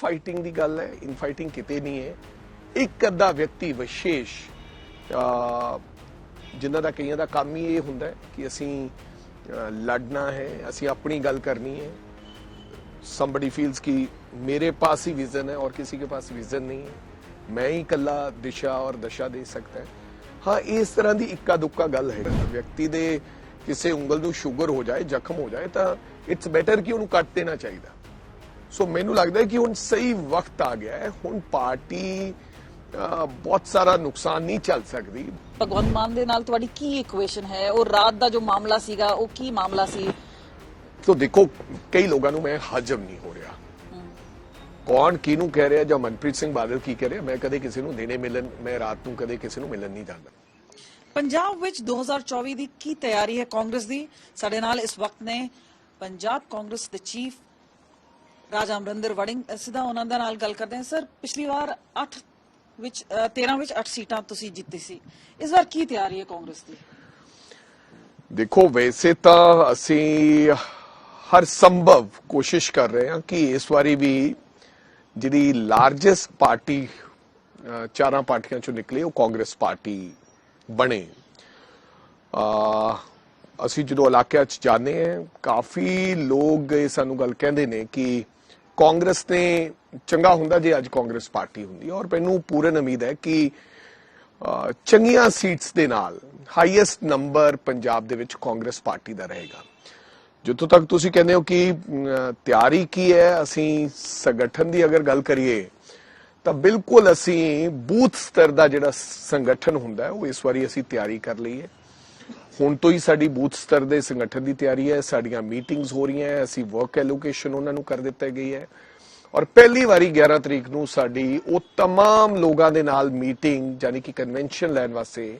Fighting ਦੀ ਗੱਲ ਹੈ ਇਨਫਾਈਟਿੰਗ ਕਿਤੇ ਨਹੀਂ ਹੈ। ਇੱਕ ਅੱਧਾ ਵਿਅਕਤੀ ਵਿਸ਼ੇਸ਼ ਜਿਨ੍ਹਾਂ ਦਾ ਕਈਆਂ ਦਾ ਕੰਮ ਹੀ ਇਹ ਹੁੰਦਾ ਕਿ ਅਸੀਂ ਲੜਨਾ ਹੈ, ਅਸੀਂ ਆਪਣੀ ਗੱਲ ਕਰਨੀ ਹੈ। Somebody ਫੀਲਸ ਕਿ ਮੇਰੇ ਪਾਸ ਹੀ ਵਿਜ਼ਨ ਹੈ ਔਰ ਕਿਸੇ ਕੇ ਪਾਸ ਵਿਜ਼ਨ ਨਹੀਂ ਹੈ। ਮੈਂ ਹੀ ਇਕੱਲਾ ਦਿਸ਼ਾ ਔਰ ਦਸ਼ਾ ਦੇ ਸਕਦਾ ਹਾਂ। ਹਾਂ, ਇਸ ਤਰ੍ਹਾਂ ਦੀ ਇੱਕਾ ਦੁੱਕਾ ਗੱਲ ਹੈ। ਵਿਅਕਤੀ ਦੇ ਕਿਸੇ ਉਂਗਲ ਨੂੰ ਸ਼ੂਗਰ ਹੋ ਜਾਏ, ਜ਼ਖਮ ਹੋ ਜਾਏ, ਤਾਂ ਇਟਸ ਬੈਟਰ ਕਿ ਉਹਨੂੰ ਕੱਟ ਦੇਣਾ ਚਾਹੀਦਾ। ਸੋ ਮੈਨੂੰ ਲੱਗਦਾ ਹੈ ਕਿ ਹੁਣ ਸਹੀ ਵਕਤ ਆ ਗਿਆ ਹੈ। ਹੁਣ ਪਾਰਟੀ ਬਹੁਤ ਸਾਰਾ ਨੁਕਸਾਨ ਨਹੀਂ ਚੱਲ ਸਕਦੀ। ਭਗਵੰਤ ਮਾਨ ਦੇ ਨਾਲ ਤੁਹਾਡੀ ਕੀ ਇਕੁਏਸ਼ਨ ਹੈ? ਉਹ ਰਾਤ ਦਾ ਜੋ ਮਾਮਲਾ ਸੀਗਾ ਉਹ ਕੀ ਮਾਮਲਾ ਸੀ? ਤੋ ਦੇਖੋ ਕਈ ਲੋਕਾਂ ਨੂੰ ਮੈਂ ਹਜਮ ਨਹੀਂ ਹੋ ਰਿਹਾ। ਕੌਣ ਕਿਹਨੂੰ ਕਹਿ ਰਿਹਾ ਜਾਂ ਮਨਪ੍ਰੀਤ ਸਿੰਘ ਬਾਦਲ ਕੀ ਕਹਿ ਰਿਹਾ ਮੈਂ ਕਦੇ ਕਿਸੇ ਨੂੰ ਦੇਣੇ ਮਿਲਣ ਮੈਂ ਰਾਤ ਨੂੰ ਕਦੇ ਕਿਸੇ ਨੂੰ ਮਿਲਣ ਨਹੀਂ ਜਾਂਦਾ। ਪੰਜਾਬ ਵਿੱਚ 2024 ਦੀ ਕੀ ਤਿਆਰੀ ਹੈ ਕਾਂਗਰਸ ਦੀ? ਸਾਡੇ ਨਾਲ ਇਸ ਵਕਤ ਨੇ ਪੰਜਾਬ ਕਾਂਗਰਸ ਦੇ ਚੀਫ ਰਾਜਾ ਅਮਰਿੰਦਰ ਵੜਿੰਗ ਸਿੱਧਾ ਉਹਨਾਂ ਦੇ ਨਾਲ ਗੱਲ ਕਰਦੇ ਹਾਂ। ਸਰ ਪਿਛਲੀ ਵਾਰ 8 ਵਿੱਚ 13 ਵਿੱਚ 8 ਸੀਟਾਂ ਤੁਸੀਂ ਜਿੱਤੀ ਸੀ। ਇਸ ਵਾਰ ਕੀ ਤਿਆਰੀ ਹੈ ਕਾਂਗਰਸ ਦੀ? ਦੇਖੋ ਵੈਸੇ ਤਾਂ ਅਸੀਂ ਹਰ ਸੰਭਵ ਕੋਸ਼ਿਸ਼ ਕਰ ਰਹੇ ਹਾਂ ਕਿ ਇਸ ਵਾਰੀ ਵੀ ਜਿਹੜੀ ਲਾਰਜੈਸਟ ਪਾਰਟੀ ਚਾਰਾਂ ਪਾਰਟੀਆਂ ਚੋਂ ਨਿਕਲੇ ਉਹ ਕਾਂਗਰਸ ਪਾਰਟੀ ਬਣੇ। ਅਹ, ਅਸੀਂ ਜਦੋਂ ਇਲਾਕਿਆਂ 'ਚ ਜਾਂਦੇ ਹਾਂ ਕਾਫੀ ਲੋਕ ਸਾਨੂੰ ਗੱਲ ਕਹਿੰਦੇ ਨੇ ਕਿ ਕਾਂਗਰਸ ਨੇ ਚੰਗਾ ਹੁੰਦਾ ਜੇ ਅੱਜ ਕਾਂਗਰਸ ਪਾਰਟੀ ਹੁੰਦੀ ਔਰ ਮੈਨੂੰ ਪੂਰਨ ਉਮੀਦ ਹੈ ਕਿ ਚੰਗੀਆਂ ਸੀਟਸ ਦੇ ਨਾਲ ਹਾਈਐਸਟ ਨੰਬਰ ਪੰਜਾਬ ਦੇ ਵਿੱਚ ਕਾਂਗਰਸ ਪਾਰਟੀ ਦਾ ਰਹੇਗਾ। ਜਿੱਥੋਂ ਤੱਕ ਤੁਸੀਂ ਕਹਿੰਦੇ ਹੋ ਕਿ ਤਿਆਰੀ ਕੀ ਹੈ, ਅਸੀਂ ਸੰਗਠਨ ਦੀ ਅਗਰ ਗੱਲ ਕਰੀਏ, ਤਾਂ ਬਿਲਕੁਲ ਅਸੀਂ ਬੂਥ ਸਤਰ ਦਾ ਜਿਹੜਾ ਸੰਗਠਨ ਹੁੰਦਾ ਉਹ ਇਸ ਵਾਰੀ ਅਸੀਂ ਤਿਆਰੀ ਕਰ ਲਈ ਹੈ ਹੁਣ ਤੋਂ ਹੀ ਸਾਡੀ ਬੂਥ ਸਤਰ ਦੇ ਸੰਗਠਨ ਦੀ ਤਿਆਰੀ ਹੈ ਸਾਡੀਆਂ ਮੀਟਿੰਗਸ ਹੋ ਰਹੀਆਂ ਹੈ ਅਸੀਂ ਵਰਕ ਐਲੋਕੇਸ਼ਨ ਉਹਨਾਂ ਨੂੰ ਕਰ ਦਿੱਤਾ ਗਈ ਹੈ ਔਰ ਪਹਿਲੀ ਵਾਰੀ 11 ਤਰੀਕ ਨੂੰ ਸਾਡੀ ਉਹ तमाम ਲੋਕਾਂ ਦੇ ਨਾਲ ਮੀਟਿੰਗ ਯਾਨੀ ਕਿ ਕਨਵੈਨਸ਼ਨ ਲੈਣ ਵਾਸਤੇ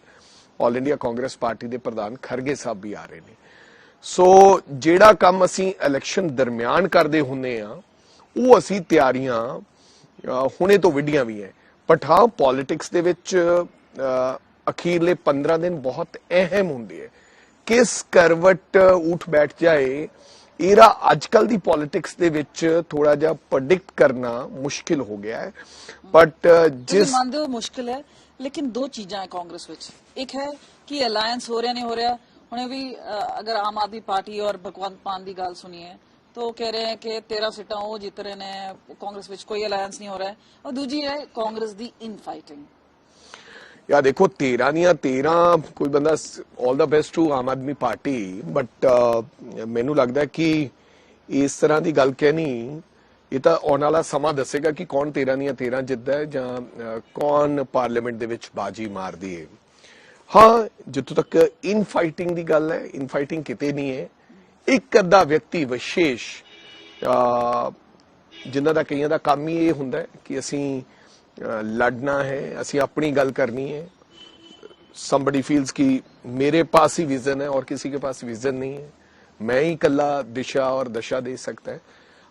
ਆਲ ਇੰਡੀਆ ਕਾਂਗਰਸ ਪਾਰਟੀ ਦੇ ਪ੍ਰਧਾਨ ਖਰਗੇ ਸਾਹਿਬ ਵੀ ਆ ਰਹੇ ਨੇ ਸੋ ਜਿਹੜਾ ਕੰਮ ਅਸੀਂ ਇਲੈਕਸ਼ਨ ਦਰਮਿਆਨ ਕਰਦੇ ਹੁੰਨੇ ਆ ਉਹ ਅਸੀਂ ਤਿਆਰੀਆਂ ਅਹ, ਹੁਣੇ ਤੋਂ ਵਿੱਢੀਆਂ ਵੀ ਹੈ ਬਟ ਹਾਂ ਪੋਲਿਟਿਕਸ ਦੇ ਵਿੱਚ ਅਹ, ਅਖੀਰਲੇ 15 ਦਿਨ ਬਹੁਤ ਅਹਿਮ ਹੁੰਦੇ ਹੈ ਕਿਸ ਕਰਵਟ ਉੱਠ ਬੈਠ ਜਾਏ ਇਹਦਾ ਅੱਜਕੱਲ ਦੀ ਪੋਲਿਟਿਕਸ ਦੇ ਵਿੱਚ ਥੋੜਾ ਜਿਹਾ ਪ੍ਰੈਡਿਕਟ ਕਰਨਾ ਮੁਸ਼ਕਿਲ ਹੋ ਗਿਆ ਹੈ ਬਟ ਤੁਸੀਂ ਜਿਸ ਮੰਨਦੇ ਹੋ ਮੁਸ਼ਕਿਲ ਹੈ ਲੇਕਿਨ ਦੋ ਚੀਜ਼ਾਂ ਹੈ ਕਾਂਗਰਸ ਵਿੱਚ ਇੱਕ ਹੈ ਕਿ ਅਲਾਈਅੰਸ ਹੋ ਰਿਹਾ ਨਹੀਂ ਹੋ ਰਿਹਾ ਹੁਣੇ ਵੀ ਅ, ਅਗਰ ਆਮ ਆਦਮੀ ਪਾਰਟੀ ਔਰ ਭਗਵੰਤ ਮਾਨ ਦੀ ਗੱਲ ਸੁਣੀਏ ਤਾਂ ਉਹ ਕਹਿ ਰਹੇ ਹੈ ਕਿ 13 ਸੀਟਾਂ ਉਹ ਜਿੱਤ ਰਹੇ ਨੇ ਕਾਂਗਰਸ ਵਿੱਚ ਕੋਈ ਅਲਾਈਅੰਸ ਨਹੀਂ ਹੋ ਰਿਹਾ ਹੈ। ਔਰ ਦੂਜੀ ਹੈ ਕਾਂਗਰਸ ਦੀ ਇਨ ਫਾਈਟਿੰਗ ਯਾ ਦੇਖੋ 13 ਦੀਆਂ 13 ਕੋਈ ਬੰਦਾ 올 ਦਾ best to Aam Aadmi Party but ਮੈਨੂੰ ਲੱਗਦਾ ਕਿ ਇਸ ਤਰ੍ਹਾਂ ਦੀ ਗੱਲ ਕਹਿਣੀ ਇਹ ਤਾਂ ਆਉਣ ਵਾਲਾ ਸਮਾਂ ਦੱਸੇਗਾ ਕਿ ਕੌਣ 13 ਦੀਆਂ 13 ਜਿੱਤਦਾ ਹੈ ਜਾਂ ਕੌਣ ਪਾਰਲੀਮੈਂਟ ਦੇ ਵਿੱਚ ਬਾਜੀ ਮਾਰਦੀ ਹੈ। ਹਾਂ ਜਿੱਥੋਂ ਤੱਕ ਇਨ ਫਾਈਟਿੰਗ ਦੀ ਗੱਲ ਹੈ ਇਨ ਫਾਈਟਿੰਗ ਕਿਤੇ ਨਹੀਂ ਹੈ। ਇੱਕ ਅੱਧਾ ਵਿਅਕਤੀ ਵਿਸ਼ੇਸ਼ ਅਹ, ਜਿਨ੍ਹਾਂ ਦਾ ਕਈਆਂ ਦਾ ਕੰਮ ਹੀ ਇਹ ਹੁੰਦਾ ਹੈ ਕਿ ਅਸੀਂ ਲੜਨਾ ਹੈ ਅਸੀਂ ਆਪਣੀ ਗੱਲ ਕਰਨੀ ਹੈ somebody feels कि मेरे पास ही विजन है और किसी के पास विजन नहीं है ਮੈਂ ਹੀ ਇਕੱਲਾ ਦਿਸ਼ਾ ਔਰ ਦਸ਼ਾ ਦੇ ਸਕਦਾ ਹੈ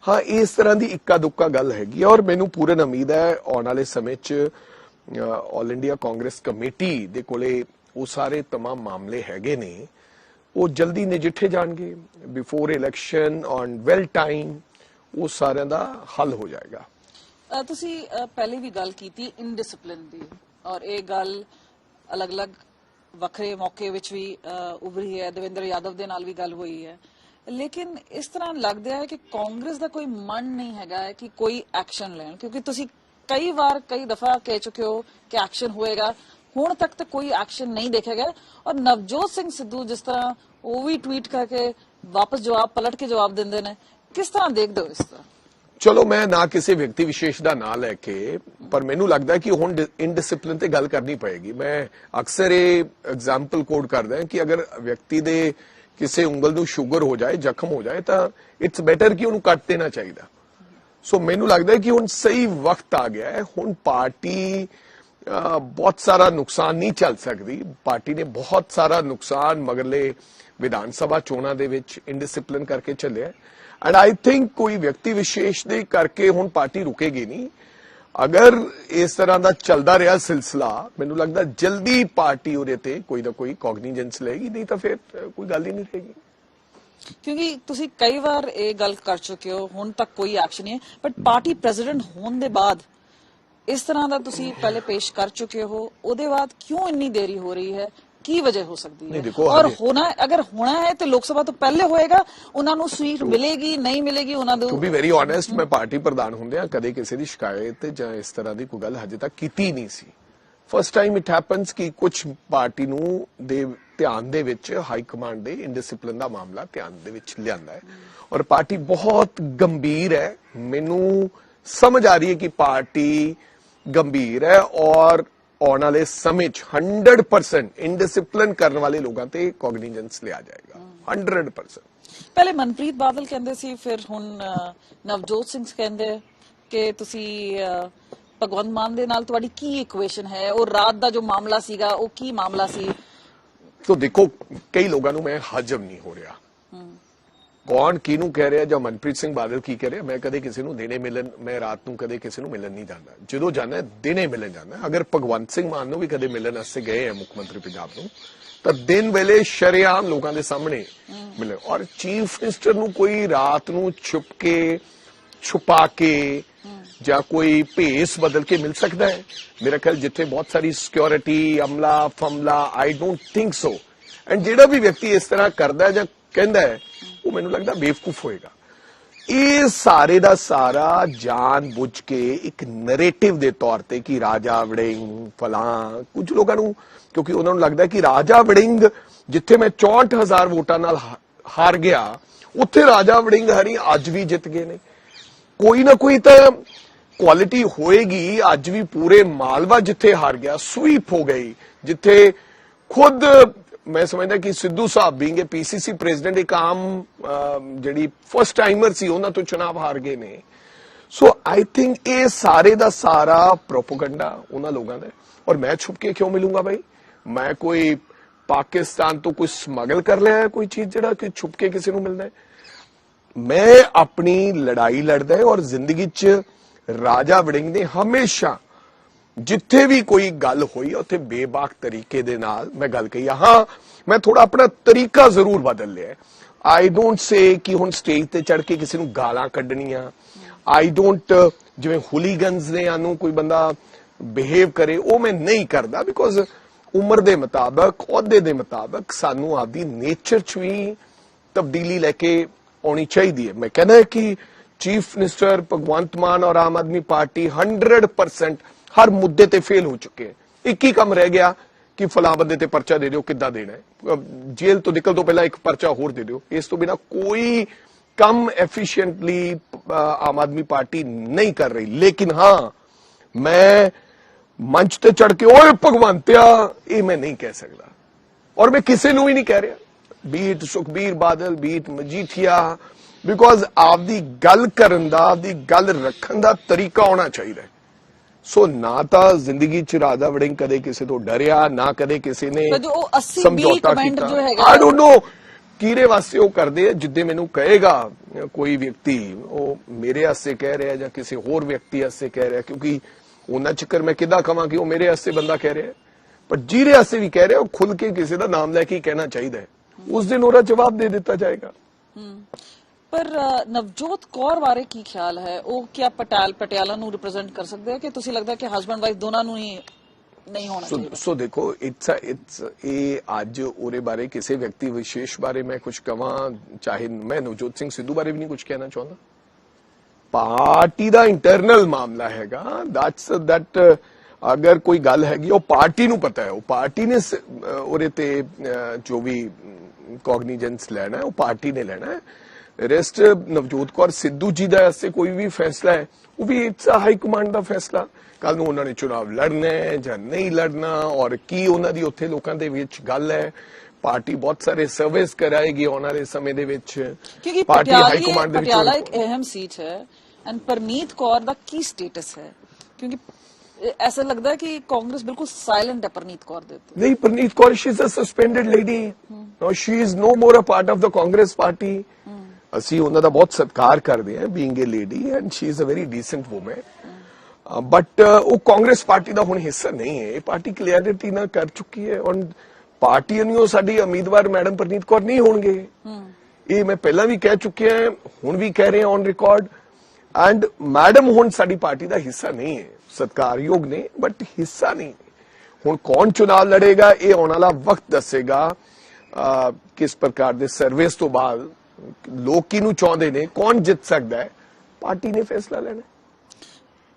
ਹਾਂ ਇਸ ਤਰ੍ਹਾਂ ਦੀ ਇੱਕਾ ਦੁੱਕਾ ਗੱਲ ਹੈਗੀ ਹੈ ਔਰ ਮੈਨੂੰ ਪੂਰਨ ਉਮੀਦ ਹੈ ਆਉਣ ਵਾਲੇ ਸਮੇਂ 'ਚ ਆਲ ਇੰਡੀਆ ਕਾਂਗਰਸ ਕਮੇਟੀ ਦੇ ਕੋਲੇ ਉਹ ਸਾਰੇ तमाम ਮਾਮਲੇ ਹੈਗੇ ਨੇ ਉਹ ਜਲਦੀ ਨਜਿੱਠੇ ਜਾਣਗੇ before election on well time ਉਹ ਸਾਰਿਆਂ ਦਾ ਹੱਲ ਹੋ ਜਾਏਗਾ ਅ, ਤੁਸੀਂ ਅ, ਪਹਿਲੇ ਵੀ ਗੱਲ ਕੀਤੀ ਇਨਡਿਸਪਲਿਨ ਦੀ ਔਰ ਇਹ ਗੱਲ ਅਲੱਗ-ਅਲੱਗ ਵੱਖਰੇ ਮੌਕੇ ਵਿੱਚ ਵੀ ਉਭਰੀ ਹੈ। ਦਵਿੰਦਰ ਯਾਦਵ ਦੇ ਨਾਲ ਵੀ ਗੱਲ ਹੋਈ ਹੈ। ਲੇਕਿਨ ਇਸ ਤਰ੍ਹਾਂ ਲੱਗਦਾ ਹੈ ਕਿ ਕਾਂਗਰਸ ਦਾ ਕੋਈ ਮਨ ਨਹੀਂ ਹੈਗਾ ਕਿ ਕੋਈ ਐਕਸ਼ਨ ਲੈਣ ਕਿਉਂਕਿ ਤੁਸੀਂ ਕਈ ਵਾਰ ਕਈ ਦਫਾ ਕਹਿ ਚੁੱਕੇ ਹੋ ਕਿ ਐਕਸ਼ਨ ਹੋਏਗਾ। ਹੁਣ ਤੱਕ ਤਾਂ ਕੋਈ ਐਕਸ਼ਨ ਨਹੀਂ ਦੇਖਿਆ ਗਿਆ। ਔਰ ਨਵਜੋਤ ਸਿੰਘ ਸਿੱਧੂ ਜਿਸ ਤਰ੍ਹਾਂ ਉਹ ਵੀ ਟਵੀਟ ਕਰਕੇ ਵਾਪਸ ਜਵਾਬ ਪਲਟ ਕੇ ਜਵਾਬ ਦਿੰਦੇ ਨੇ ਕਿਸ ਤਰ੍ਹਾਂ ਦੇਖਦੇ ਹੋ ਇਸ ਤਰ੍ਹਾਂ? ਚਲੋ ਮੈਂ ਨਾ ਕਿਸੇ ਵਿਅਕਤੀ ਵਿਸ਼ੇਸ਼ ਦਾ ਨਾਂ ਲੈ ਕੇ ਪਰ ਮੈਨੂੰ ਲੱਗਦਾ ਕਿ ਹੁਣ ਇਨਡਿਸਪਲਿਨ ਤੇ ਗੱਲ ਕਰਨੀ ਪਏਗੀ। ਮੈਂ ਅਕਸਰ ਇਹ ਐਗਜ਼ਾਮਪਲ ਕੋਡ ਕਰਦਾ ਕਿ ਅਗਰ ਵਿਅਕਤੀ ਦੇ ਕਿਸੇ ਉਂਗਲ ਨੂੰ ਸ਼ੂਗਰ ਹੋ ਜਾਏ ਜ਼ਖਮ ਹੋ ਜਾਏ ਤਾਂ ਇਟਸ ਬੈਟਰ ਕਿ ਉਹਨੂੰ ਕੱਟ ਦੇਣਾ ਚਾਹੀਦਾ। ਸੋ ਮੈਨੂੰ ਲੱਗਦਾ ਕਿ ਹੁਣ ਸਹੀ ਵਕਤ ਆ ਗਿਆ ਹੈ। ਹੁਣ ਪਾਰਟੀ ਅਹ, ਬਹੁਤ ਸਾਰਾ ਨੁਕਸਾਨ ਨਹੀਂ ਚੱਲ ਸਕਦੀ। ਪਾਰਟੀ ਨੇ ਬਹੁਤ ਸਾਰਾ ਨੁਕਸਾਨ ਮਗਰਲੇ ਵਿਧਾਨ ਸਭਾ ਚੋਣਾਂ ਦੇ ਵਿੱਚ ਇਨਡਿਸਪਲਿਨ ਕਰਕੇ ਚੱਲਿਆ ਐਂਡ ਆਈ ਥਿੰਕ ਕੋਈ ਵਿਅਕਤੀ ਵਿਸ਼ੇਸ਼ ਦੇ ਕਰਕੇ ਹੁਣ ਪਾਰਟੀ ਰੁਕੇਗੀ ਨਹੀਂ। ਅਗਰ ਇਸ ਤਰ੍ਹਾਂ ਦਾ ਚੱਲਦਾ ਰਿਹਾ ਸਿਲਸਿਲਾ, ਮੈਨੂੰ ਲੱਗਦਾ ਜਲਦੀ ਪਾਰਟੀ ਉਹਦੇ ਤੇ ਕੋਈ ਨਾ ਕੋਈ ਕੌਗਨੀਜੈਂਸ ਲਏਗੀ, ਨਹੀਂ ਤਾਂ ਫਿਰ ਕੋਈ ਗੱਲ ਹੀ ਨਹੀਂ ਰਹੇਗੀ। ਕਿਉਂਕਿ ਤੁਸੀਂ ਕਈ ਵਾਰ ਇਹ ਗੱਲ ਕਰ ਚੁੱਕੇ ਹੋ, ਹੁਣ ਤੱਕ ਕੋਈ ਐਕਸ਼ਨ ਨਹੀਂ ਹੈ ਬਟ ਪਾਰਟੀ ਪ੍ਰੈਜ਼ੀਡੈਂਟ ਹੋਣ ਦੇ ਬਾਅਦ ਇਸ ਤਰ੍ਹਾਂ ਦਾ ਤੁਸੀਂ ਪਹਿਲੇ ਪੇਸ਼ ਕਰ ਚੁੱਕੇ ਹੋ, ਉਹਦੇ ਬਾਅਦ ਕਿਉਂ ਇੰਨੀ ਦੇਰੀ ਹੋ ਰਹੀ ਹੈ? ਕੀ ਵਜ੍ਹਾ ਹੋ ਸਕਦੀ ਹੈ? ਔਰ ਹੋਣਾ ਅਗਰ ਹੋਣਾ ਹੈ ਤੇ ਲੋਕ ਸਭਾ ਤੋਂ ਪਹਿਲੇ ਹੋਏਗਾ ਉਹਨਾਂ ਨੂੰ ਸੀਟ ਮਿਲੇਗੀ ਨਹੀਂ ਮਿਲੇਗੀ ਉਹਨਾਂ ਟੂ ਨੂੰ ਬੀ ਵੈਰੀ ਓਨੈਸਟ ਮੈਂ ਪਾਰਟੀ ਪ੍ਰਧਾਨ ਹੁੰਦਿਆਂ ਕਦੇ ਕਿਸੇ ਦੀ ਸ਼ਿਕਾਇਤ ਜਾਂ ਇਸ ਤਰ੍ਹਾਂ ਦੀ ਕੋਈ ਗੱਲ ਹਜੇ ਤੱਕ ਕੀਤੀ ਨਹੀਂ ਸੀ। ਫਸਟ ਟਾਈਮ ਇਟ ਹੈਪਨਸ ਕਿ ਕੁਝ ਪਾਰਟੀ ਨੂੰ ਦੇ ਧਿਆਨ ਦੇ ਵਿੱਚ ਹਾਈ ਕਮਾਂਡ ਦੇ ਇਨਡਿਸਪਲਿਨ ਦਾ ਮਾਮਲਾ ਧਿਆਨ ਦੇ ਵਿੱਚ ਲਿਆਂਦਾ ਹੈ। ਔਰ ਪਾਰਟੀ ਬਹੁਤ ਗੰਭੀਰ ਹੈ। ਮੈਨੂੰ ਸਮਝ ਆ ਰਹੀ ਹੈ ਕਿ ਪਾਰਟੀ ਗੰਭੀਰ ਹੈ ਔਰ ਆਉਣ ਵਾਲੇ ਸਮੇਂ 'ਚ 100% ਇਨਡਿਸਪਲਿਨ ਕਰਨ ਵਾਲੇ ਲੋਕਾਂ ਤੇ ਕੋਗਨੀਜੈਂਸ ਲਿਆ ਜਾਏਗਾ। 100% ਪਹਿਲੇ ਮਨਪ੍ਰੀਤ ਬਾਦਲ ਕਹਿੰਦੇ ਸੀ ਫਿਰ ਹੁਣ ਨਵਜੋਤ ਸਿੰਘ ਕਹਿੰਦੇ ਕਿ ਤੁਸੀਂ ਭਗਵੰਤ ਮਾਨ ਦੇ ਨਾਲ ਤੁਹਾਡੀ ਕੀ ਇਕੁਏਸ਼ਨ ਹੈ? ਉਹ ਰਾਤ ਦਾ ਜੋ ਮਾਮਲਾ ਸੀਗਾ ਉਹ ਕੀ ਮਾਮਲਾ ਸੀ? ਤੋ ਦੇਖੋ ਕਈ ਲੋਕਾਂ ਨੂੰ ਮੈਂ ਹਜਮ ਨਹੀਂ ਹੋ ਰਿਹਾ। ਕੌਣ ਕਿਹਨੂੰ ਕਹਿ ਰਿਹਾ ਜਾਂ ਮਨਪ੍ਰੀਤ ਸਿੰਘ ਬਾਦਲ ਕੀ ਕਹਿ ਰਿਹਾ, ਮੈਂ ਕਦੇ ਕਿਸੇ ਨੂੰ ਦੇਣੇ ਮਿਲਣ, ਮੈਂ ਰਾਤ ਨੂੰ ਕਦੇ ਕਿਸੇ ਨੂੰ ਮਿਲਣ ਨਹੀਂ ਜਾਂਦਾ। ਜਦੋਂ ਜਾਂਦਾ ਦਿਨੇ ਮਿਲਣ ਜਾਂਦਾ ਅਗਰ ਭਗਵੰਤ ਸਿੰਘ ਮਾਨ ਨੂੰ ਵੀ ਕਦੇ ਮਿਲਣ ਵਾਸਤੇ ਗਏ ਹੈ ਮੁੱਖ ਮੰਤਰੀ ਪੰਜਾਬ ਨੂੰ, ਤਾਂ ਦਿਨ ਵੇਲੇ ਸ਼ਰੇਆਮ ਲੋਕਾਂ ਦੇ ਸਾਹਮਣੇ ਮਿਲੇ ਔਰ ਚੀਫ ਮਿਨਿਸਟਰ ਨੂੰ ਕੋਈ ਰਾਤ ਨੂੰ ਛੁਪ ਕੇ ਛੁਪਾ ਕੇ ਜਾਂ ਕੋਈ ਭੇਸ ਬਦਲ ਕੇ ਮਿਲ ਸਕਦਾ ਹੈ? ਮੇਰਾ ਖਿਆਲ ਜਿੱਥੇ ਬਹੁਤ ਸਾਰੀ ਸਿਕਿਉਰਿਟੀ ਅਮਲਾ ਫਮਲਾ I don't think so and ਜਿਹੜਾ ਵੀ ਵਿਅਕਤੀ ਇਸ ਤਰ੍ਹਾਂ ਕਰਦਾ ਜਾਂ ਕਹਿੰਦਾ ਹੈ ਉਹ ਮੈਨੂੰ ਲੱਗਦਾ ਬੇਵਕੂਫ ਹੋਏਗਾ। ਇਹ ਸਾਰੇ ਦਾ ਸਾਰਾ ਜਾਣ ਬੁੱਝ ਕੇ ਇੱਕ ਨੈਰੇਟਿਵ ਦੇ ਤੌਰ ਤੇ ਕਿ ਰਾਜਾ ਵੜਿੰਗ, ਫਲਾਂ, ਕੁਝ ਲੋਕਾਂ ਨੂੰ, ਕਿਉਂਕਿ ਉਹਨਾਂ ਨੂੰ ਲੱਗਦਾ ਕਿ ਰਾਜਾ ਵੜਿੰਗ, ਜਿੱਥੇ ਮੈਂ 64000 ਵੋਟਾਂ ਨਾਲ ਹਾਰ ਗਿਆ, ਉੱਥੇ ਰਾਜਾ ਵੜਿੰਗ ਹਰੀ ਅੱਜ ਵੀ ਜਿੱਤ ਗਏ ਨੇ। ਕੋਈ ਨਾ ਕੋਈ ਤਾਂ ਕੁਆਲਿਟੀ ਹੋਏਗੀ, ਅੱਜ ਵੀ ਪੂਰੇ ਮਾਲਵਾ ਜਿੱਥੇ ਹਾਰ ਗਿਆ, ਸਵੀਪ ਹੋ ਗਈ, ਜਿੱਥੇ ਖੁਦ ਮੈਂ ਸਮਝਦਾ ਕਿ ਸਿੱਧੂ ਸਾਹਿਬ ਬੀਂਗੇ ਪੀਸੀਸੀ ਪ੍ਰੈਜ਼ੀਡੈਂਟ ਇੱਕ ਆਮ ਜਿਹੜੀ ਫਸਟ ਟਾਈਮਰ ਸੀ, ਉਹਨਾਂ ਤੋਂ ਚੁਣਾਵ ਹਾਰ ਗਏ ਨੇ। ਸੋ ਆਈ ਥਿੰਕ ਇਹ ਸਾਰੇ ਦਾ ਸਾਰਾ ਪ੍ਰੋਪਗੈਂਡਾ ਉਹਨਾਂ ਲੋਕਾਂ ਦਾ ਔਰ ਮੈਂ ਛੁਪ ਕੇ ਕਿਉਂ ਮਿਲੂੰਗਾ ਭਾਈ ਮੈਂ ਕੋਈ ਪਾਕਿਸਤਾਨ ਤੋਂ ਕੋਈ ਸਮਗਲ ਕਰ ਲਿਆ ਹੈ ਕੋਈ ਚੀਜ਼ ਜਿਹੜਾ ਕਿ ਛੁਪ ਕੇ ਕਿਸੇ ਨੂੰ ਮਿਲਦਾ ਹੈ? ਮੈਂ ਆਪਣੀ ਲੜਾਈ ਲੜਦਾ ਹੈ ਔਰ ਜ਼ਿੰਦਗੀ 'ਚ ਰਾਜਾ ਵੜਿੰਗ ਨੇ ਹਮੇਸ਼ਾ ਜਿੱਥੇ ਵੀ ਕੋਈ ਗੱਲ ਹੋਈ, ਉੱਥੇ ਬੇਬਾਕ ਤਰੀਕੇ ਦੇ ਨਾਲ ਮੈਂ ਗੱਲ ਕਹੀ, ਹਾਂ, ਮੈਂ ਥੋੜਾ ਆਪਣਾ ਤਰੀਕਾ ਜ਼ਰੂਰ ਬਦਲ ਲਿਆ ਆਈ ਡੋਨਟ ਸੇ ਕਿ ਹੁਣ ਸਟੇਜ ਤੇ ਚੜ ਕੇ ਕਿਸੇ ਨੂੰ ਗਾਲਾਂ ਕੱਢਣੀਆਂ। ਆਈ ਡੋਨਟ ਜਿਵੇਂ ਹੁਲੀਗਨਸ ਨੇ ਆਨੂੰ ਕੋਈ ਬੰਦਾ ਬਿਹੇਵ ਕਰੇ, ਉਹ ਮੈਂ ਨਹੀਂ ਕਰਦਾ ਬਿਕੋਜ਼ ਉਮਰ ਦੇ ਮੁਤਾਬਕ, ਅਹੁਦੇ ਦੇ ਮੁਤਾਬਕ ਸਾਨੂੰ ਆਪਦੀ ਨੇਚਰ 'ਚ ਵੀ ਤਬਦੀਲੀ ਲੈ ਕੇ ਆਉਣੀ ਚਾਹੀਦੀ ਹੈ। ਮੈਂ ਕਹਿੰਦਾ ਕਿ ਚੀਫ ਮਿਨਿਸਟਰ ਭਗਵੰਤ ਮਾਨ ਔਰ ਆਮ ਆਦਮੀ ਪਾਰਟੀ 100% ਹਰ ਮੁੱਦੇ ਤੇ ਫੇਲ ਹੋ ਚੁੱਕੇ ਹੈ। ਇੱਕ ਹੀ ਕੰਮ ਰਹਿ ਗਿਆ ਕਿ ਫਲਾਂ ਬੰਦੇ ਤੇ ਪਰਚਾ ਦੇ ਦਿਓ, ਕਿੱਦਾਂ ਦੇਣਾ ਹੈ। ਜੇਲ੍ਹ ਤੋਂ ਨਿਕਲ ਤੋਂ ਪਹਿਲਾਂ ਇੱਕ ਪਰਚਾ ਹੋਰ ਦੇ ਦਿਓ। ਇਸ ਤੋਂ ਬਿਨਾ ਕੋਈ ਕੰਮ ਐਫੀਸ਼ੀਐਂਟਲੀ ਆਮ ਆਦਮੀ ਪਾਰਟੀ ਨਹੀਂ ਕਰ ਰਹੀ। ਲੇਕਿਨ ਹਾਂ, ਮੈਂ ਮੰਚ ਤੇ ਚੜ ਕੇ ਓਏ ਭਗਵੰਤਿਆ, ਇਹ ਮੈਂ ਨਹੀਂ ਕਹਿ ਸਕਦਾ। ਔਰ ਮੈਂ ਕਿਸੇ ਨੂੰ ਵੀ ਨਹੀਂ ਕਹਿ ਰਿਹਾ। Beat Sukhbir Badal beat Majithia because ਆਪਦੀ ਗੱਲ ਕਰਨ ਦਾ, ਆਪਦੀ ਗੱਲ ਰੱਖਣ ਦਾ ਤਰੀਕਾ ਹੋਣਾ ਚਾਹੀਦਾ ਸੋ ਨਾ ਤਾਂ ਜ਼ਿੰਦਗੀ ਚ ਰਾਜਾ ਵੜਿੰਗ ਕਦੇ ਕਿਸੇ ਤੋਂ ਡਰਿਆ ਨਾ ਕਦੇ ਕਿਸੇ ਨੇ ਪਰ ਜੋ ਉਹ 80 ਸਮਝੌਤਾ ਕੀਤਾ। ਜੋ ਹੈਗਾ- ਆਈ ਡੋਨਟ ਨੋ ਕਿਹਦੇ ਵਾਸਤੇ ਉਹ ਕਰਦੇ ਆ ਜਿੱਦੇ ਮੈਨੂੰ ਕਹੇਗਾ ਕੋਈ ਵਿਅਕਤੀ ਉਹ ਮੇਰੇ ਵਾਸਤੇ ਕਹਿ ਰਿਹਾ ਜਾਂ ਕਿਸੇ ਹੋਰ ਵਿਅਕਤੀ ਵਾਸਤੇ ਕਹਿ ਰਿਹਾ ਕਿਉਂਕਿ ਉਹਨਾਂ ਚੱਕਰ ਮੈਂ ਕਿੱਦਾਂ ਕਹਾਂ ਕਿ ਉਹ ਮੇਰੇ ਵਾਸਤੇ ਬੰਦਾ ਕਹਿ ਰਿਹਾ। ਪਰ ਜਿਹਦੇ ਵਾਸਤੇ ਵੀ ਕਹਿ ਰਿਹਾ ਉਹ ਖੁੱਲ ਕੇ ਕਿਸੇ ਦਾ ਨਾਮ ਲੈ ਕੇ ਕਹਿਣਾ ਚਾਹੀਦਾ ਹੈ। ਉਸ ਦਿਨ ਉਹਦਾ ਜਵਾਬ ਦੇ ਦਿੱਤਾ ਜਾਏਗਾ। ਪਰ ਨਵਜੋਤ ਕੌਰ ਬਾਰੇ ਕੀ ਖਿਆਲ ਹੈ? ਉਹ ਕਿਆ ਪਟਿਆਲ ਪਟਿਆਲਾ ਨੂੰ ਰਿਪਰੈਜ਼ੈਂਟ ਕਰ ਸਕਦੇ ਆ ਕਿ ਤੁਸੀਂ ਲੱਗਦਾ ਕਿ ਹਸਬੰਡ ਵਾਈਫ ਦੋਨਾਂ ਨੂੰ ਹੀ ਨਹੀਂ ਹੋਣਾ ਚਾਹੀਦਾ? ਸੋ ਦੇਖੋ ਇਟਸ ਇਟਸ ਇਹ ਅੱਜ ਉਹਦੇ ਬਾਰੇ ਕਿਸੇ ਵਿਅਕਤੀ ਵਿਸ਼ੇਸ਼ ਬਾਰੇ ਮੈਂ ਕੁਝ ਕਵਾਂ ਚਾਹੇ ਮੈਂ ਨਵਜੋਤ ਸਿੰਘ ਸਿੱਧੂ ਬਾਰੇ ਵੀ ਨਹੀਂ ਕੁਝ ਕਹਿਣਾ ਚਾਹੁੰਦਾ। ਪਾਰਟੀ ਦਾ ਇੰਟਰਨਲ ਮਾਮਲਾ ਹੈਗਾ ਦੈਟਸ ਦੈਟ ਅਗਰ ਕੋਈ ਗੱਲ ਹੈਗੀ ਉਹ ਪਾਰਟੀ ਨੂੰ ਪਤਾ ਹੈ ਉਹ ਪਾਰਟੀ ਨੇ ਉਹਦੇ ਤੇ ਜੋ ਵੀ ਕੋਗਨੀਜੈਂਸ ਲੈਣਾ ਹੈ ਉਹ ਪਾਰਟੀ ਨੇ ਲੈਣਾ ਹੈ। ਰੈਸਟ ਨਵਜੋਤ ਕੌਰ ਸਿੱਧੂ ਜੀ ਦਾ ਐਸੇ ਕੋਈ ਵੀ ਫੈਸਲਾ ਹੈ ਉਹ ਵੀ ਇਟਸ ਹਾਈ ਕਮਾਂਡ ਦਾ ਫੈਸਲਾ। ਕੱਲ ਨੂੰ ਉਹਨਾਂ ਨੇ ਚੁਣਾਵ ਲੜਨਾ ਹੈ ਜਾਂ ਨਹੀਂ ਲੜਨਾ ਔਰ ਕੀ ਉਹਨਾਂ ਦੀ ਉੱਥੇ ਲੋਕਾਂ ਦੇ ਵਿੱਚ ਗੱਲ ਹੈ। ਪਾਰਟੀ ਬਹੁਤ ਸਾਰੇ ਸਰਵਿਸ ਕਰਾਏਗੀ ਆਉਣ ਵਾਲੇ ਸਮੇਂ ਦੇ ਵਿੱਚ। ਕਿਉਂਕਿ ਪਾਰਟੀ ਪਟਿਆਲਾ ਹਾਈ ਕਮਾਂਡ ਦੇ ਪਟਿਆਲਾ ਵਿੱਚ ਇੱਕ ਅਹਿਮ ਸੀਟ ਹੈ ਐਂਡ ਪਰਨੀਤ ਕੌਰ ਦਾ ਕੀ ਸਟੇਟਸ ਹੈ? ਕਿਉਂਕਿ ਐਸਾ ਲੱਗਦਾ ਹੈ ਕਿ ਕਾਂਗਰਸ ਬਿਲਕੁਲ ਸਾਇਲੈਂਟ ਹੈ ਪਰਨੀਤ ਕੌਰ ਦੇ ਉੱਤੇ। ਨਹੀਂ Praneet Kaur she is a suspended lady no she is no more a part of the Congress party. ਅਸੀਂ ਉਹਨਾਂ ਦਾ ਬਹੁਤ ਸਤਿਕਾਰ ਕਰਦੇ ਹਾਂ being a lady and she is a very decent woman but ਉਹ ਕਾਂਗਰਸ ਪਾਰਟੀ ਦਾ ਹੁਣ ਹਿੱਸਾ ਨਹੀਂ ਹੈ ਇਹ ਪਾਰਟੀ ਕਲੀਅਰਿਟੀ ਨਾਲ ਕਰ ਚੁੱਕੀ ਹੈ ਔਰ ਪਾਰਟੀ ਨੂੰ ਸਾਡੀ ਉਮੀਦਵਾਰ ਮੈਡਮ ਪ੍ਰਨੀਤ ਕੌਰ ਨਹੀਂ ਹੋਣਗੇ ਇਹ ਮੈਂ ਪਹਿਲਾਂ ਵੀ ਕਹਿ ਚੁੱਕਿਆ ਹਾਂ ਹੁਣ ਵੀ ਕਹਿ ਰਹੇ ਹਾਂ ਔਨ ਰਿਕਾਰਡ ਐਂਡ ਮੈਡਮ ਹੁਣ ਸਾਡੀ ਪਾਰਟੀ ਦਾ ਹਿੱਸਾ ਨਹੀਂ ਹੈ ਸਤਕਾਰਯੋਗ ਨੇ ਬਟ ਹਿੱਸਾ ਨਹੀਂ ਹੁਣ ਕੌਣ ਚੁਣਾਵ ਲੜੇਗਾ ਇਹ ਆਉਣ ਵਾਲਾ ਵਕਤ ਦੱਸੇਗਾ ਕਿਸ ਪ੍ਰਕਾਰ ਦੇ ਸਰਵਿਸ ਤੋਂ ਬਾਅਦ ਲੋਕ ਕਿਹਨੂੰ ਚਾਹੁੰਦੇ ਨੇ ਕੌਣ ਜਿੱਤ ਸਕਦਾ ਹੈ? ਪਾਰਟੀ ਨੇ ਫੈਸਲਾ ਲੈਣਾ।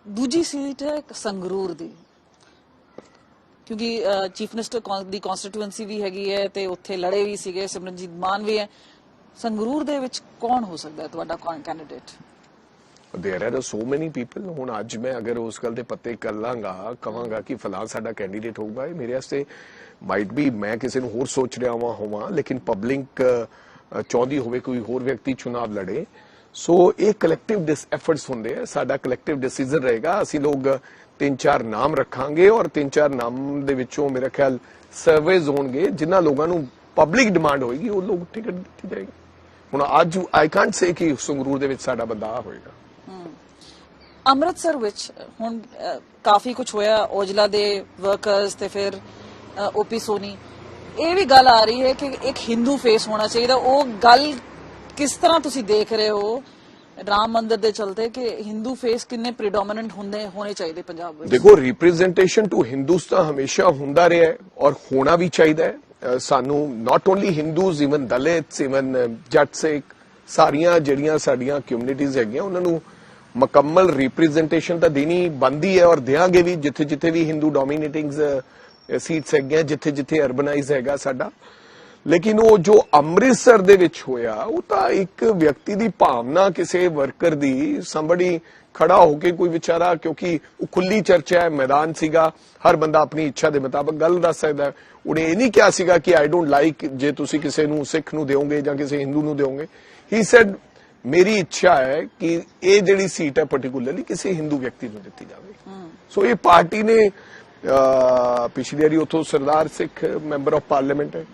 ਦੂਜੀ ਸੀਟ ਹੈ ਸੰਗਰੂਰ ਦੀ। ਕਿਉਂਕਿ ਚੀਫ ਮਿਨਿਸਟਰ ਦੀ ਕਨਸਟੀਟੂਐਂਸੀ ਵੀ ਹੈਗੀ ਹੈ ਤੇ ਉੱਥੇ ਲੜੇ ਵੀ ਸੀਗੇ ਸਿਮਰਨਜੀਤ ਮਾਨ ਵੀ ਹੈ। ਸੰਗਰੂਰ ਦੇ ਵਿੱਚ ਕੌਣ ਹੋ ਸਕਦਾ ਹੈ ਤੁਹਾਡਾ ਕੈਂਡੀਡੇਟ ਦੇਰ ਆਰ ਸੋ ਮੈਨੀ ਪੀਪਲ ਹੁਣ ਅੱਜ ਮੈਂ ਅਗਰ ਉਸ ਗੱਲ ਦੇ ਪੱਤੇ ਕਰ ਲਾਂਗਾ ਕਵਾਂਗਾ ਕਿ ਫਲਾਂ ਸਾਡਾ ਕੈਂਡੀਡੇਟ ਹੋਊਗਾ। ਇਹ ਮੇਰੇ ਵਾਸਤੇ ਮਾਈਟ ਬੀ ਮੈਂ ਕਿਸੇ ਨੂੰ ਹੋਰ ਸੋਚ ਰਿਹਾ ਹਾਂ ਹੋਵਾਂ ਲੇਕਿਨ ਪਬਲਿਕ ਚਾਹੁੰਦੀ ਹੋਵੇ ਕੋਈ ਹੋਰ ਵਿਅਕਤੀ ਚੁਣਾਵ ਲੜੇ। ਸੋ ਇਹ ਕਲੈਕਟਿਵ ਡਿਸ ਐਫਰਟਸ ਹੁੰਦੇ ਆ। ਸਾਡਾ ਕਲੈਕਟਿਵ ਡਿਸੀਜਨ ਰਹੇਗਾ। ਅਸੀਂ ਲੋਕ ਤਿੰਨ ਚਾਰ ਨਾਮ ਰੱਖਾਂਗੇ ਔਰ ਤਿੰਨ ਚਾਰ ਨਾਮ ਦੇ ਵਿੱਚੋਂ ਮੇਰੇ ਖਿਆਲ ਸਰਵੇਜ਼ ਹੋਣਗੇ। ਜਿਨ੍ਹਾਂ ਲੋਕਾਂ ਨੂੰ ਪਬਲਿਕ ਡਿਮਾਂਡ ਹੋਏਗੀ, ਉਹ ਲੋਕ ਟਿਕਟ ਦਿੱਤੀ ਜਾਏਗੀ। ਹੁਣ ਅੱਜ ਆਈ ਕੈਨਟ ਸੇ ਕਿ ਸੰਗਰੂਰ ਦੇ ਵਿੱਚ ਸਾਡਾ ਬੰਦਾ ਹੋਏਗਾ। ਅੰਮ੍ਰਿਤਸਰ ਵਿੱਚ ਹੁਣ ਕਾਫੀ ਕੁਝ ਹੋਇਆ। ਔਜਲਾ ਦੇ ਵਰਕਰਸ ਤੇ ਫਿਰ ਓਪੀ ਸੋਨੀ। ਇਹ ਵੀ ਗੱਲ ਆ ਰਹੀ ਹੈ ਕਿ ਇੱਕ ਹਿੰਦੂ ਫੇਸ ਹੋਣਾ ਚਾਹੀਦਾ। ਉਹ ਗੱਲ ਕਿਸ ਤਰ੍ਹਾਂ ਤੁਸੀਂ ਦੇਖ ਰਹੇ ਹੋ? ਰਾਮ ਮੰਦਿਰ ਦੇ ਚਲਦੇ ਕਿ ਹਿੰਦੂ ਫੇਸ ਕਿੰਨੇ ਪ੍ਰੀਡੋਮੀਨੈਂਟ ਹੁੰਦੇ, ਹੋਣੇ ਚਾਹੀਦੇ ਪੰਜਾਬ ਵਿੱਚ? ਦੇਖੋ ਰਿਪਰੈਜ਼ੈਂਟੇਸ਼ਨ ਟੂ ਹਿੰਦੂਸ ਹਮੇਸ਼ਾ ਹੁੰਦਾ ਰਿਹਾ ਹੈ ਔਰ ਹੋਣਾ ਵੀ ਚਾਹੀਦਾ ਹੈ। ਸਾਨੂੰ not only Hindus even Dalits even Jat Sikh ਸਾਰੀਆਂ ਜਿਹੜੀਆਂ ਸਾਡੀਆਂ ਕਮਿਊਨਿਟੀਜ਼ ਹੈਗੀਆਂ, ਉਹਨਾਂ ਨੂੰ ਮੁਕੰਮਲ ਰਿਪਰੈਜ਼ੈਂਟੇਸ਼ਨ ਤਾਂ ਦੇਣੀ ਬੰਦੀ ਹੈ ਔਰ ਦੇਾਂਗੇ ਵੀ ਜਿੱਥੇ ਜਿੱਥੇ ਵੀ ਹਿੰਦੂ ਡੋਮੀਨੇਟਿੰਗ ਸੀਟਸ ਹੈਗੀਆਂ ਜਿੱਥੇ ਜਿੱਥੇ ਅਰਬਨਾਈਜ਼ ਹੈਗਾ ਸਾਡਾ। ਲੇਕਿਨ ਉਹ ਜੋ ਅੰਮ੍ਰਿਤਸਰ ਦੇ ਵਿੱਚ ਹੋਇਆ ਉਹ ਤਾਂ ਇੱਕ ਵਿਅਕਤੀ ਦੀ ਭਾਵਨਾ ਕਿਸੇ ਵਰਕਰ ਦੀ somebody ਖੜਾ ਹੋ ਕੇ ਕੋਈ ਵਿਚਾਰਾ ਕਿਉਂਕਿ ਉਹ ਖੁੱਲੀ ਚਰਚਾ ਹੈ ਮੈਦਾਨ ਸੀਗਾ ਹਰ ਬੰਦਾ ਆਪਣੀ ਇੱਛਾ ਦੇ ਮੁਤਾਬਕ ਗੱਲ ਦੱਸ ਸਕਦਾ। ਉਹਨੇ ਇਹ ਨਹੀਂ ਕਿਹਾ ਸੀਗਾ ਕਿ ਆਈ ਡੋਨਟ ਲਾਈਕ ਜੇ ਤੁਸੀਂ ਕਿਸੇ ਨੂੰ ਸਿੱਖ ਨੂੰ ਦਿਓਗੇ ਜਾਂ ਕਿਸੇ ਹਿੰਦੂ ਨੂੰ ਦਿਓਗੇ। ਹੀ ਸੈਡ ਮੇਰੀ ਇੱਛਾ ਹੈ ਕਿ ਇਹ ਜਿਹੜੀ ਸੀਟ ਹੈ ਪਾਰਟਿਕੂਲਰਲੀ ਕਿਸੇ ਹਿੰਦੂ ਵਿਅਕਤੀ ਨੂੰ ਦਿੱਤੀ ਜਾਵੇ। ਸੋ ਇਹ ਪਾਰਟੀ ਨੇ ਪਿਛਲੀ ਵਾਰੀ ਉਥੋਂ Sardar Sikh member of parliament ਹੈ।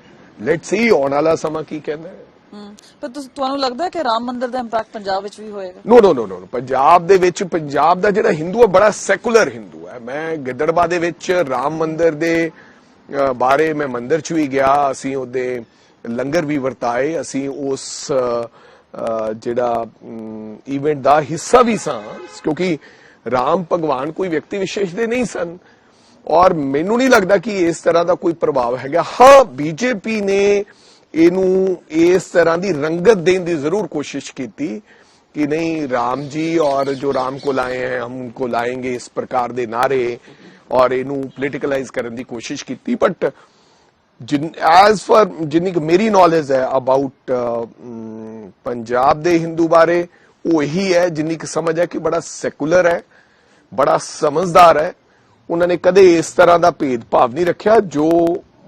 ਲੈਟਸ ਸੀ ਆਉਣ ਵਾਲਾ ਸਮਾਂ ਕੀ ਕਹਿੰਦਾ ਹੈ। ਪਰ ਤੁਹਾਨੂੰ ਲੱਗਦਾ ਹੈ ਕਿ ਰਾਮ ਮੰਦਿਰ ਦਾ ਇੰਪੈਕਟ ਪੰਜਾਬ ਵਿੱਚ ਵੀ ਹੋਏਗਾ? ਨੋ ਨੋ ਨੋ ਨੋ ਪੰਜਾਬ ਦੇ ਵਿੱਚ ਪੰਜਾਬ ਦਾ ਜਿਹੜਾ ਹਿੰਦੂ ਹੈ ਬੜਾ ਸੈਕੂਲਰ ਹਿੰਦੂ ਹੈ। ਮੈਂ ਗਿੱਦੜਬਾ ਦੇ ਵਿੱਚ ਰਾਮ ਮੰਦਿਰ ਦੇ ਬਾਰੇ ਮੈਂ ਮੰਦਿਰ ਚ ਵੀ ਗਿਆ। ਅਸੀਂ ਉਹਦੇ ਲੰਗਰ ਵੀ ਵਰਤਾਏ। ਅਸੀਂ ਉਸ ਜਿਹੜਾ ਇਵੈਂਟ ਦਾ ਹਿੱਸਾ ਵੀ ਸਾਂ। ਕਿਉਂਕਿ ਰਾਮ ਭਗਵਾਨ ਕੋਈ ਵਿਅਕਤੀ ਵਿਸ਼ੇਸ਼ ਦੇ ਨਹੀਂ ਸਨ। ਔਰ ਮੈਨੂੰ ਨਹੀਂ ਲੱਗਦਾ ਕਿ ਇਸ ਤਰ੍ਹਾਂ ਦਾ ਕੋਈ ਪ੍ਰਭਾਵ ਹੈਗਾ। ਹਾਂ, ਬੀਜੇਪੀ ਨੇ ਇਹਨੂੰ ਇਸ ਤਰ੍ਹਾਂ ਦੀ ਰੰਗਤ ਦੇਣ ਦੀ ਜ਼ਰੂਰ ਕੋਸ਼ਿਸ਼ ਕੀਤੀ ਕਿ ਨਹੀਂ, ਰਾਮ ਜੀ ਔਰ ਜੋ ਰਾਮ ਕੋ ਲਾਏ ਹੈ, ਹਮ ਉਨਕੋ ਲਾਏंगे ਇਸ ਪ੍ਰਕਾਰ ਦੇ ਨਾਰੇ ਔਰ ਇਹਨੂੰ ਪੋਲੀਟੀਕਲਾਈਜ਼ ਕਰਨ ਦੀ ਕੋਸ਼ਿਸ਼ ਕੀਤੀ। ਬਟ ਐਸ ਫਾਰ ਜਿੰਨੀ ਕਿ ਮੇਰੀ ਨੌਲੇਜ ਹੈ ਅਬਾਊਟ ਪੰਜਾਬ ਦੇ ਹਿੰਦੂ ਬਾਰੇ, ਉਹ ਹੀ ਹੈ, ਜਿੰਨੀ ਕਿ ਸਮਝ ਹੈ ਕਿ ਬੜਾ ਸੈਕੂਲਰ ਹੈ, ਬੜਾ ਸਮਝਦਾਰ ਹੈ। ਉਹਨਾਂ ਨੇ ਕਦੇ ਇਸ ਤਰ੍ਹਾਂ ਦਾ ਭੇਦਭਾਵ ਨਹੀਂ ਰੱਖਿਆ, ਜੋ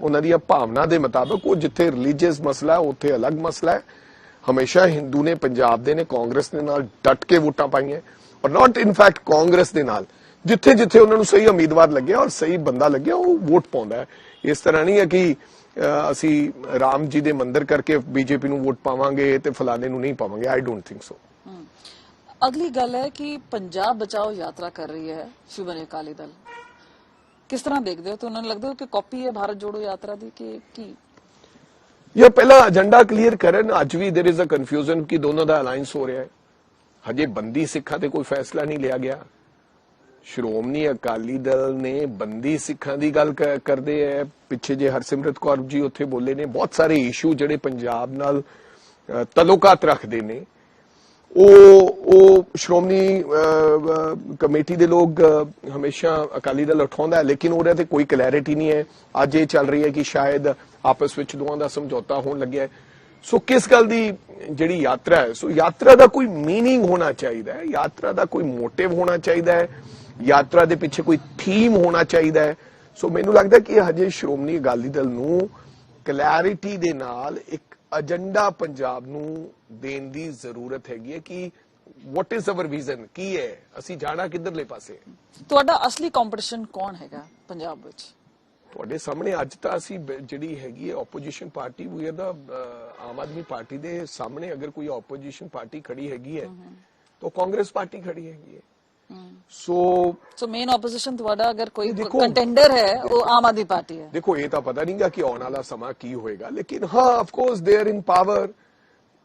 ਉਹਨਾਂ ਦੀਆਂ ਭਾਵਨਾ ਦੇ ਮੁਤਾਬਕ ਉਹ ਜਿੱਥੇ ਰਿਲੀਜੀਅਸ ਮਸਲਾ ਹੈ, ਉੱਥੇ ਅਲੱਗ ਮਸਲਾ ਹੈ। ਹਮੇਸ਼ਾ ਹਿੰਦੂ ਨੇ, ਪੰਜਾਬ ਦੇ ਨੇ, ਕਾਂਗਰਸ ਦੇ ਨਾਲ ਡਟ ਕੇ ਵੋਟਾਂ ਪਾਈਆਂ ਔਰ ਨਾਟ ਇਨ ਫੈਕਟ ਕਾਂਗਰਸ ਦੇ ਨਾਲ। ਜਿੱਥੇ ਜਿੱਥੇ ਉਹਨਾਂ ਨੂੰ ਸਹੀ ਉਮੀਦਵਾਰ ਲੱਗਿਆ ਔਰ ਸਹੀ ਬੰਦਾ ਲੱਗਿਆ, ਉਹ ਵੋਟ ਪਾਉਂਦਾ ਹੈ। ਇਸ ਤਰ੍ਹਾਂ ਨਹੀਂ ਹੈ ਕਿ ਅਸੀਂ ਰਾਮ ਜੀ ਦੇ ਮੰਦਿਰ ਕਰਕੇ ਬੀਜੇਪੀ ਨੂੰ ਵੋਟ ਪਾਵਾਂਗੇ ਤੇ ਫਲਾਣੇ ਨੂੰ ਨਹੀਂ ਪਾਵਾਂਗੇ। ਆਈ ਡੋਨਟ ਥਿੰਕ ਸੋ ਅਗਲੀ ਗੱਲ ਹੈ ਕਿ ਪੰਜਾਬ ਬਚਾਓ ਯਾਤਰਾ ਕਰ ਰਹੀ ਹੈ ਸ਼ਿਵਨੇ ਅਕਾਲੀ ਦਲ। ਕਿਸ ਤਰ੍ਹਾਂ ਦੇਖਦੇ ਹੋ ਤੁਹਾਨੂੰ ਲੱਗਦਾ ਹੈ ਕਿ ਕਾਪੀ ਹੈ ਭਾਰਤ ਜੋੜੋ ਯਾਤਰਾ ਦੀ ਕਿ ਕੀ ਇਹ ਪਹਿਲਾ ਏਜੰਡਾ ਕਲੀਅਰ ਕਰਨ ਅੱਜ ਵੀ देयर इज अ ਕਨਫਿਊਜ਼ਨ ਕਿ ਦੋਨੋਂ ਦਾ ਅਲਾਈਅੰਸ ਹੋ ਰਿਹਾ ਹੈ ਹਜੇ ਬੰਦੀ ਸਿੱਖਾਂ ਤੇ ਕੋਈ ਫੈਸਲਾ ਨਹੀਂ ਲਿਆ ਗਿਆ ਸ਼੍ਰੋਮਣੀ ਅਕਾਲੀ ਦਲ ਨੇ ਬੰਦੀ ਸਿੱਖਾਂ ਦੀ ਗੱਲ ਕ- ਕਰਦੇ ਐ ਪਿੱਛੇ ਜੇ ਹਰਸਿਮਰਤ ਕੌਰ ਜੀ ਉੱਥੇ ਬੋਲੇ ਨੇ ਬਹੁਤ ਸਾਰੇ ਇਸ਼ੂ ਜਿਹੜੇ ਪੰਜਾਬ ਨਾਲ ਅ, ਤਲੁਕਾਤ ਰੱਖਦੇ ਨੇ ਉਹ ਉਹ ਸ਼੍ਰੋਮਣੀ ਅ, ਅ, ਕਮੇਟੀ ਦੇ ਲੋਕ ਅ, ਹਮੇਸ਼ਾ ਅਕਾਲੀ ਦਲ ਉਠਾਉਂਦਾ ਹੈ ਲੇਕਿਨ ਉਹਦੇ ਤੇ ਕੋਈ ਕਲੈਰਿਟੀ ਨਹੀਂ ਹੈ ਅੱਜ ਇਹ ਚੱਲ ਰਹੀ ਹੈ ਕਿ ਸ਼ਾਇਦ ਆਪਸ ਵਿੱਚ ਦੋਵਾਂ ਦਾ ਸਮਝੌਤਾ ਹੋਣ ਲੱਗਿਆ ਹੈ ਸੋ ਕਿਸ ਗੱਲ ਦੀ ਜਿਹੜੀ ਯਾਤਰਾ ਹੈ ਸੋ ਯਾਤਰਾ ਦਾ ਕੋਈ मीनिंग ਹੋਣਾ ਚਾਹੀਦਾ ਹੈ ਯਾਤਰਾ ਦਾ ਕੋਈ ਮੋਟਿਵ ਹੋਣਾ ਚਾਹੀਦਾ ਹੈ ਯਾਤਰਾ ਦੇ ਪਿੱਛੇ ਕੋਈ ਥੀਮ ਹੋਣਾ ਚਾਹੀਦਾ ਹੈ ਸੋ ਮੈਨੂੰ ਲੱਗਦਾ ਕਿ ਹਜੇ ਸ਼੍ਰੋਮਣੀ ਅਕਾਲੀ ਦਲ ਨੂੰ ਕਲੈਰਿਟੀ ਦੇ ਨਾਲ ਇੱਕ ਏਜੰਡਾ ਪੰਜਾਬ ਨੂੰ ਦੇਣ ਦੀ ਜ਼ਰੂਰਤ ਹੈਗੀ ਹੈ ਕਿ ਵਾਟ ਇਜ਼ ਆਵਰ ਵਿਜ਼ਨ ਕੀ ਹੈ ਅਸੀਂ ਜਾਣਾ ਕਿੱਧਰਲੇ ਪਾਸੇ ਤੁਹਾਡਾ ਅਸਲੀ ਕੰਪੀਟੀਸ਼ਨ ਕੌਣ ਹੈਗਾ ਪੰਜਾਬ ਵਿੱਚ ਤੁਹਾਡੇ ਸਾਹਮਣੇ ਅੱਜ ਤਾਂ ਅਸੀਂ ਜਿਹੜੀ ਹੈਗੀ ਹੈ ਆਪੋਜੀਸ਼ਨ ਪਾਰਟੀ ਵੀ ਦਾ ਆਮ ਆਦਮੀ ਪਾਰਟੀ ਦੇ ਸਾਹਮਣੇ ਅਗਰ ਕੋਈ ਆਪੋਜੀਸ਼ਨ ਪਾਰਟੀ ਖੜੀ ਹੈਗੀ ਹੈ ਤਾਂ ਕਾਂਗਰਸ ਪਾਰਟੀ ਖੜੀ ਹੈਗੀ ਹੈ ਸੋ ਸੋ ਮੇਨ ਆਪੋਜੀਸ਼ਨ ਤੁਹਾਡਾ ਅਗਰ ਕੋਈ ਕੰਟੈਂਡਰ ਹੈ ਉਹ ਆਮ ਆਦਮੀ ਪਾਰਟੀ ਹੈ। ਦੇਖੋ ਇਹ ਤਾਂ ਪਤਾ ਨਹੀਂਗਾ ਕਿ ਆਉਣ ਵਾਲਾ ਸਮਾਂ ਕੀ ਹੋਏਗਾ ਲੇਕਿਨ ਹਾਂ of course they are in power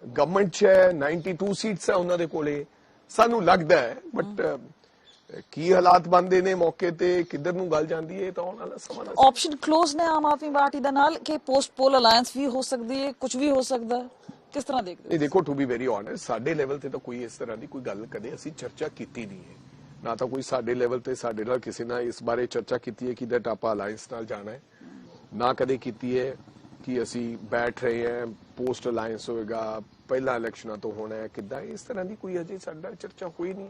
government 'ਚ ਹੈ 92 ਸੀਟਸ ਹੈ ਉਹਨਾਂ ਦੇ ਕੋਲੇ। ਸਾਨੂੰ ਲੱਗਦਾ ਹੈ ਬਟ ਕੀ ਹਾਲਾਤ ਬਣਦੇ ਨੇ ਮੌਕੇ ਤੇ ਕਿੱਧਰ ਨੂੰ ਗੱਲ ਜਾਂਦੀ ਹੈ ਤਾਂ ਆਉਣ ਵਾਲਾ ਸਮਾਂ ਦੱਸੇਗਾ। ਆਪਸ਼ਨ ਕਲੋਜ਼ ਨੇ ਆਮ ਆਦਮੀ ਪਾਰਟੀ ਦੇ ਨਾਲ ਕਿ ਪੋਸਟ ਪੋਲ ਅਲਾਈਅੰਸ ਵੀ ਹੋ ਸਕਦੀ ਹੈ ਕੁਝ ਵੀ ਹੋ ਸਕਦਾ ਹੈ। ਕਿਸ ਤਰ੍ਹਾਂ ਦੇਖਦੇ ਨਹੀਂ ਦੇਖੋ ਟੂ ਬੀ ਵੈਰੀ ਓਨੈਸਟ ਸਾਡੇ ਲੈਵਲ ਤੇ ਤਾਂ ਕੋਈ ਇਸ ਤਰ੍ਹਾਂ ਦੀ ਕੋਈ ਗੱਲ ਕਦੇ ਅਸੀਂ ਚਰਚਾ ਕੀਤੀ ਨਹੀਂ ਹੈ। ਨਾ ਤਾਂ ਕੋਈ ਸਾਡੇ ਲੈਵਲ ਤੇ ਸਾਡੇ ਨਾਲ ਕਿਸੇ ਨਾਲ ਇਸ ਬਾਰੇ ਚਰਚਾ ਕੀਤੀ ਹੈ ਕਿ ਦੈਟ ਆਪਾਂ ਅਲਾਈਅੰਸ ਨਾਲ ਜਾਣਾ ਹੈ। ਨਾ ਕਦੇ ਕੀਤੀ ਹੈ ਕਿ ਅਸੀਂ ਬੈਠ ਰਹੇ ਹਾਂ ਪੋਸਟ ਅਲਾਈਅੰਸ ਹੋਏਗਾ, ਪਹਿਲਾ ਇਲੈਕਸ਼ਨਾਂ ਤੋਂ ਹੋਣਾ ਹੈ, ਕਿੱਦਾਂ ਇਸ ਤਰ੍ਹਾਂ ਦੀ ਕੋਈ ਅਜੇ ਸਾਡਾ ਚਰਚਾ ਹੋਈ ਨਹੀਂ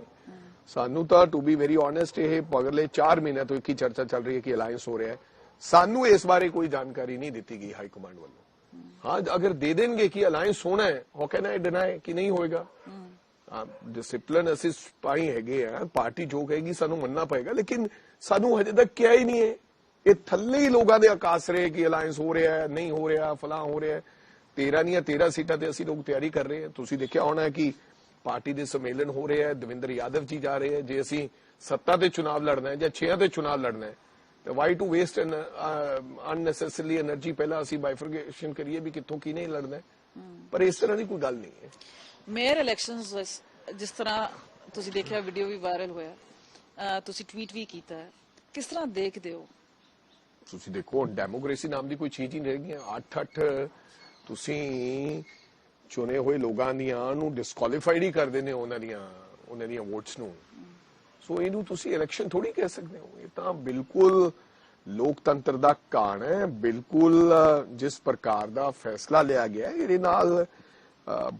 ਸਾਨੂੰ ਤਾਂ ਟੂ ਬੀ ਵੈਰੀ ਓਨੈਸਟ ਇਹ ਅਗਲੇ 4 ਮਹੀਨੇ ਤੋਂ ਇੱਕ ਹੀ ਚਰਚਾ ਚੱਲ ਰਹੀ ਹੈ ਕਿ ਅਲਾਈਅੰਸ ਹੋ ਰਿਹਾ ਹੈ। ਸਾਨੂੰ ਇਸ ਬਾਰੇ ਕੋਈ ਜਾਣਕਾਰੀ ਨਹੀਂ ਦਿੱਤੀ ਗਈ ਹਾਈ ਕਮਾਂਡ ਵੱਲੋਂ। ਹਾਂ, ਅਗਰ ਦੇ ਦੇਣਗੇ ਕਿ ਅਲਾਈਅੰਸ ਹੋਣਾ ਹੈ ਹਾਊ ਕੈਨ ਆਈ ਡਿਨਾਈ ਕਿ ਨਹੀਂ ਹੋਏਗਾ? ਡਿਸਪਲਿਨ ਅਸੀਂ ਪਾਈ ਹੈਗੇ ਆ ਪਾਰਟੀ ਜੋ ਕਹੇਗੀ ਸਾਨੂੰ ਮੰਨਣਾ ਪਏਗਾ ਲੇਕਿਨ ਸਾਨੂੰ ਹਜੇ ਤੱਕ ਕਿਹਾ ਹੀ ਨਹੀਂ ਹੈ। ਇਹ ਥੱਲੇ ਹੀ ਲੋਕਾਂ ਦੇ ਆਕਾਸਰੇ ਕਿ ਅਲਾਈਅੰਸ ਹੋ ਰਿਹਾ ਹੈ ਨਹੀਂ ਹੋ ਰਿਹਾ ਫਲਾ ਹੋ ਰਿਹਾ ਹੈ। ਨਹੀਂ 13 ਸੀਟਾਂ ਤੇ ਅਸੀਂ ਲੋਕ ਤਿਆਰੀ ਕਰ ਰਹੇ ਹਾਂ। ਤੁਸੀਂ ਦੇਖਿਆ ਹੋਣਾ ਕਿ ਪਾਰਟੀ ਦੇ ਸੰਮੇਲਨ ਹੋ ਰਿਹਾ ਹੈ ਦਵਿੰਦਰ ਯਾਦਵ ਜੀ ਜਾ ਰਹੇ ਹੈ। ਜੇ ਅਸੀਂ ਸੱਤਾ ਤੇ ਚੋਣ ਲੜਨਾ ਹੈ ਜਾਂ 6 ਤੇ ਚੋਣ ਲੜਨਾ ਹੈ ਤੇ why to waste an unnecessary energy ਪਹਿਲਾਂ ਅਸੀਂ ਬਾਈਫਰਗੇਸ਼ਨ ਕਰੀਏ ਵੀ ਕਿੱਥੋਂ ਕੀ ਨਹੀਂ ਲੜਨਾ ਪਰ ਇਸ ਤਰ੍ਹਾਂ ਦੀ ਕੋਈ ਗੱਲ ਨਹੀਂ ਹੈ। ਮੇਅਰ ਇਲੈਕਸ਼ਨਸ ਜਿਸ ਤਰ੍ਹਾਂ ਤੁਸੀਂ ਦੇਖਿਆ ਵੀਡੀਓ ਵੀ ਵਾਇਰਲ ਹੋਇਆ ਤੁਸੀਂ ਟਵੀਟ ਵੀ ਕੀਤਾ ਹੈ ਕਿਸ ਤਰ੍ਹਾਂ ਦੇਖਦੇ ਹੋ? ਤੁਸੀਂ ਦੇਖੋ ਡੈਮੋਕ੍ਰੇਸੀ ਨਾਮ ਦੀ ਕੋਈ ਚੀਜ਼ ਹੀ ਨਹੀਂ ਰਹੀ ਹੈ। 8-8 ਤੁਸੀਂ ਚੁਣੇ ਹੋਏ ਲੋਕਾਂ ਦੀਆਂ ਨੂੰ ਡਿਸਕੁਆਲੀਫਾਈਡ ਹੀ ਕਰਦੇ ਨੇ ਉਹਨਾਂ ਦੀਆਂ ਉਹਨਾਂ ਦੀਆਂ ਵੋਟਸ ਨੂੰ। ਸੋ ਇਹਨੂੰ ਤੁਸੀਂ ਇਲੈਕਸ਼ਨ ਥੋੜੀ ਕਹਿ ਸਕਦੇ ਹੋ। ਇਹ ਤਾਂ ਬਿਲਕੁਲ ਲੋਕਤੰਤਰ ਦਾ ਕਾਣ ਹੈ। ਬਿਲਕੁਲ ਜਿਸ ਪ੍ਰਕਾਰ ਦਾ ਫੈਸਲਾ ਲਿਆ ਗਿਆ ਹੈ, ਇਹਦੇ ਨਾਲ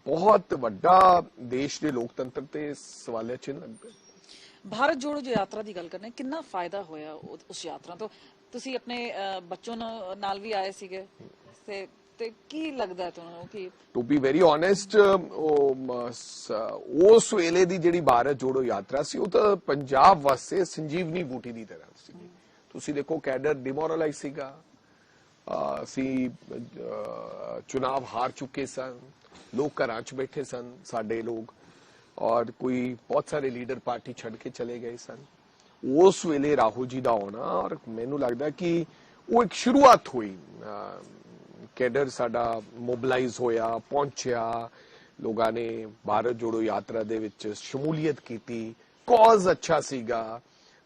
ਬਹੁਤ ਵੱਡਾ ਦੇਸ਼ ਦੇ ਲੋਕਤੰਤਰ ਤੇ ਸਵਾਲਿਆ ਚਿੰਨ੍ਹ ਲੱਗਦਾ ਭਾਰਤ ਜੋੜੋ ਜੋ ਯਾਤਰਾ ਦੀ ਗੱਲ ਕਰਨੇ ਕਿੰਨਾ ਫਾਇਦਾ ਹੋਇਆ ਉਸ ਯਾਤਰਾ ਤੋਂ? ਤੁਸੀਂ ਆਪਣੇ ਬੱਚੋਂ ਨਾਲ ਵੀ ਆਏ ਸੀਗੇ ਤੇ ਤੇ ਕੀ ਲੱਗਦਾ ਤੁਹਾਨੂੰ ਕਿ ਟੂ ਬੀ ਵੈਰੀ ਓਨੈਸਟ ਉਸ ਵੇਲੇ ਦੀ ਜਿਹੜੀ ਭਾਰਤ ਜੋੜੋ ਯਾਤਰਾ ਸੀ ਉਹ ਤਾਂ ਪੰਜਾਬ ਵਾਸਤੇ ਸੰਜੀਵਨੀ ਬੂਟੀ ਦੀ ਤਰ੍ਹਾਂ ਸੀ। ਤੁਸੀਂ ਦੇਖੋ ਕੈਡਰ ਡਿਮੋਰਲਾਈਜ਼ ਸੀਗਾ। ਅਸੀਂ ਚੁਣਾਵ ਹਾਰ ਚੁੱਕੇ ਸਨ। ਲੋਕ ਘਰਾਂ 'ਚ ਬੈਠੇ ਸਨ ਸਾਡੇ ਲੋਕ ਔਰ ਕੋਈ ਬਹੁਤ ਸਾਰੇ ਲੀਡਰ ਪਾਰਟੀ ਛੱਡ ਕੇ ਚਲੇ ਗਏ ਸਨ। ਉਸ ਵੇਲੇ ਰਾਹੁਲ ਜੀ ਦਾ ਆਉਣਾ ਔਰ ਮੈਨੂੰ ਲੱਗਦਾ ਕਿ ਉਹ ਇੱਕ ਸ਼ੁਰੂਆਤ ਹੋਈ। ਅਹ, ਕੈਡਰ ਸਾਡਾ ਮੋਬਿਲਾਈਜ਼ ਹੋਇਆ ਪਹੁੰਚਿਆ ਲੋਕਾਂ ਨੇ ਭਾਰਤ ਜੋੜੋ ਯਾਤਰਾ ਦੇ ਵਿੱਚ ਸ਼ਮੂਲੀਅਤ ਕੀਤੀ। ਕਾਜ਼ ਅੱਛਾ ਸੀਗਾ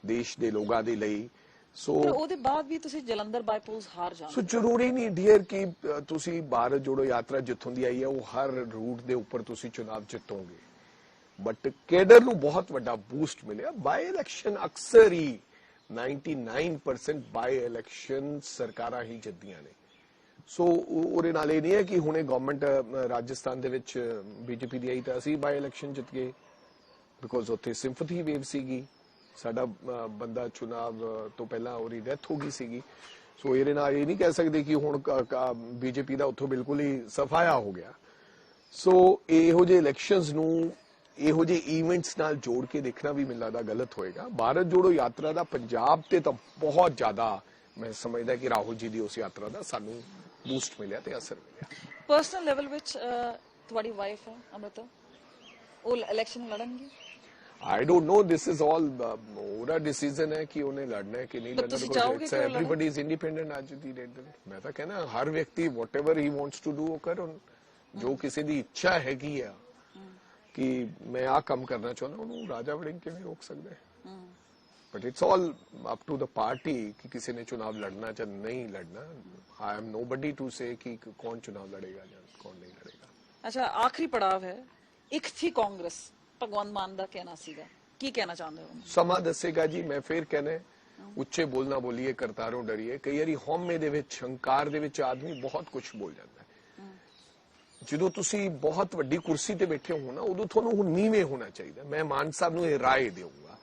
ਦੇਸ਼ ਦੇ ਲੋਕਾਂ ਦੇ ਲਈ। ਸੋ ਪਰ ਉਹਦੇ ਬਾਅਦ ਵੀ ਤੁਸੀਂ ਜਲੰਧਰ ਬਾਈਪੋਸ ਹਾਰ ਸੋ ਜਾਂਦੇ ਜ਼ਰੂਰੀ ਨਹੀਂ ਡੀਅਰ ਕਿ ਤੁਸੀਂ ਭਾਰਤ ਜੋੜੋ ਯਾਤਰਾ ਜਿੱਥੋਂ ਦੀ ਆਈ ਹੈ ਉਹ ਹਰ ਰੂਟ ਦੇ ਉੱਪਰ ਤੁਸੀਂ ਚੁਣਾਵ ਜਿੱਤੋਗੇ। ਬਟ ਕੇਡਰ ਨੂੰ ਬਹੁਤ ਵੱਡਾ ਬੂਸਟ ਮਿਲਿਆ। ਬਾਈ ਇਲੈਕਸ਼ਨ ਅਕਸਰ ਹੀ 99% ਬਾਈ ਇਲੈਕਸ਼ਨ ਸਰਕਾਰਾਂ ਹੀ ਜਿੱਤਦੀਆਂ ਨੇ। ਸੋ ਉਹ- ਉਹਦੇ ਨਾਲ ਇਹ ਨਹੀਂ ਹੈ ਕਿ ਹੁਣੇ ਗਵਰਨਮੈਂਟ ਰਾਜਸਥਾਨ ਦੇ ਵਿੱਚ ਬੀਜੇਪੀ ਦੀ ਆਈ ਤਾਂ ਅਸੀਂ ਬਾਈ ਇਲੈਕਸ਼ਨ ਜਿੱਤ ਗਏ। ਬਿਕੋਜ਼ ਉੱਥੇ ਸਿੰਪਥੀ ਵੇਵ ਸੀਗੀ। ਸਾਡਾ ਬੰਦਾ ਚੁਣਾਵ ਤੋਂ ਪਹਿਲਾਂ ਉਹਦੀ ਡੈਥ ਹੋ ਗਈ ਸੀਗੀ। ਸੋ ਇਹਦੇ ਨਾਲ ਇਹ ਨਹੀਂ ਕਹਿ ਸਕਦੇ ਕਿ ਹੁਣ ਬੀਜੇਪੀ ਦਾ ਉੱਥੋਂ ਬਿਲਕੁਲ ਹੀ ਸਫਾਇਆ ਹੋ ਗਿਆ। ਸੋ ਇਹੋ ਜਿਹੇ ਇਲੈਕਸ਼ਨਸ ਨੂੰ, ਇਹੋ ਜਿਹੇ ਇਵੈਂਟਸ ਨਾਲ ਜੋੜ ਕੇ ਦੇਖਣਾ ਵੀ ਮੈਨੂੰ ਲੱਗਦਾ ਗਲਤ ਹੋਏਗਾ। ਭਾਰਤ ਜੋੜੋ ਯਾਤਰਾ ਦਾ ਪੰਜਾਬ ਤੇ ਤਾਂ ਬਹੁਤ ਜ਼ਿਆਦਾ ਮੈਂ ਸਮਝਦਾ ਕਿ ਰਾਹੁਲ ਜੀ ਦੀ ਉਸ ਯਾਤਰਾ ਦਾ ਸਾਨੂੰ ਬੂਸਟ ਮਿਲਿਆ ਤੇ ਅਸਰ ਮਿਲਿਆ। ਪਰਸਨਲ ਲੈਵਲ ਵਿੱਚ ਤੁਹਾਡੀ ਵਾਈਫ ਹੈ, ਅਮ੍ਰਿਤਾ। ਉਹ ਇਲੈਕਸ਼ਨ ਲੜਨਗੇ। I don't know. This is all uh, ਉਹਦਾ ਡਿਸੀਜਨ ਹੈ ਕਿ ਉਹਨੇ ਲੜਨਾ ਹੈ ਕਿ ਨਹੀਂ ਪਰ ਲੜਨਾ ਤੁਸੀਂ because ਚਾਹੋਗੇ it's ਕਿ ਉਹ ਲੜੇ? everybody is independent ਅੱਜ ਦੀ ਡੇਟ ਦੇ ਵਿੱਚ ਮੈਂ ਤਾਂ ਕਹਿੰਦਾ ਹਰ ਵਿਅਕਤੀ whatever he wants to do ਉਹ ਕਰ ਜੋ ਕਿਸੇ ਦੀ ਇੱਛਾ ਹੈਗੀ ਆ ਕਿ ਮੈਂ ਆ ਕੰਮ ਕਰਨਾ ਚਾਹੁੰਦਾ ਉਹਨੂੰ ਰਾਜਾ ਵੜਿੰਗ ਕਿਵੇਂ ਰੋਕ ਸਕਦਾ ਹੈ but it's all up to the party ਕਿ ਕਿਸੇ ਨੇ ਚੁਣਾਵ ਲੜਨਾ ਜਾਂ ਨਹੀਂ ਲੜਨਾ I am nobody to say ਕਿ ਕੌਣ ਚੁਣਾਵ ਲੜੇਗਾ ਜਾਂ ਕੌਣ ਨਹੀਂ ਲੜੇਗਾ ਅੱਛਾ ਆਖਰੀ ਪੜਾਵ ਹੈ ਇੱਕ ਥੀ ਕਾਂਗਰਸ ਭਗਵਾਨ ਮਾਨ ਦਾ ਕਹਿਣਾ ਸੀਗਾ। ਕੀ ਕਹਿਣਾ ਚਾਹੁੰਦੇ ਹੋ? ਸਮਾਂ ਦੱਸੇਗਾ ਜੀ, ਮੈਂ ਫੇਰ ਕਹਿੰਦਾ, ਉੱਚੇ ਬੋਲਣਾ ਬੋਲੀਏ, ਕਰਤਾਰੋਂ ਡਰੀਏ। ਕਈ ਵਾਰੀ ਹਉਮੈ ਦੇ ਵਿੱਚ, ਹੰਕਾਰ ਦੇ ਵਿੱਚ ਆਦਮੀ ਬਹੁਤ ਕੁਝ ਬੋਲ ਜਾਂਦਾ ਹੈ। ਜਦੋਂ ਤੁਸੀਂ ਬਹੁਤ ਵੱਡੀ ਕੁਰਸੀ ਤੇ ਬੈਠੇ ਹੋ ਨਾ, ਉਦੋਂ ਤੁਹਾਨੂੰ ਹੁਣ ਨੀਵੇਂ ਹੋਣਾ ਚਾਹੀਦਾ। ਮੈਂ ਮਾਨ ਸਾਹਿਬ ਨੂੰ ਇਹ ਰਾਏ ਦੇਵਾਂਗਾ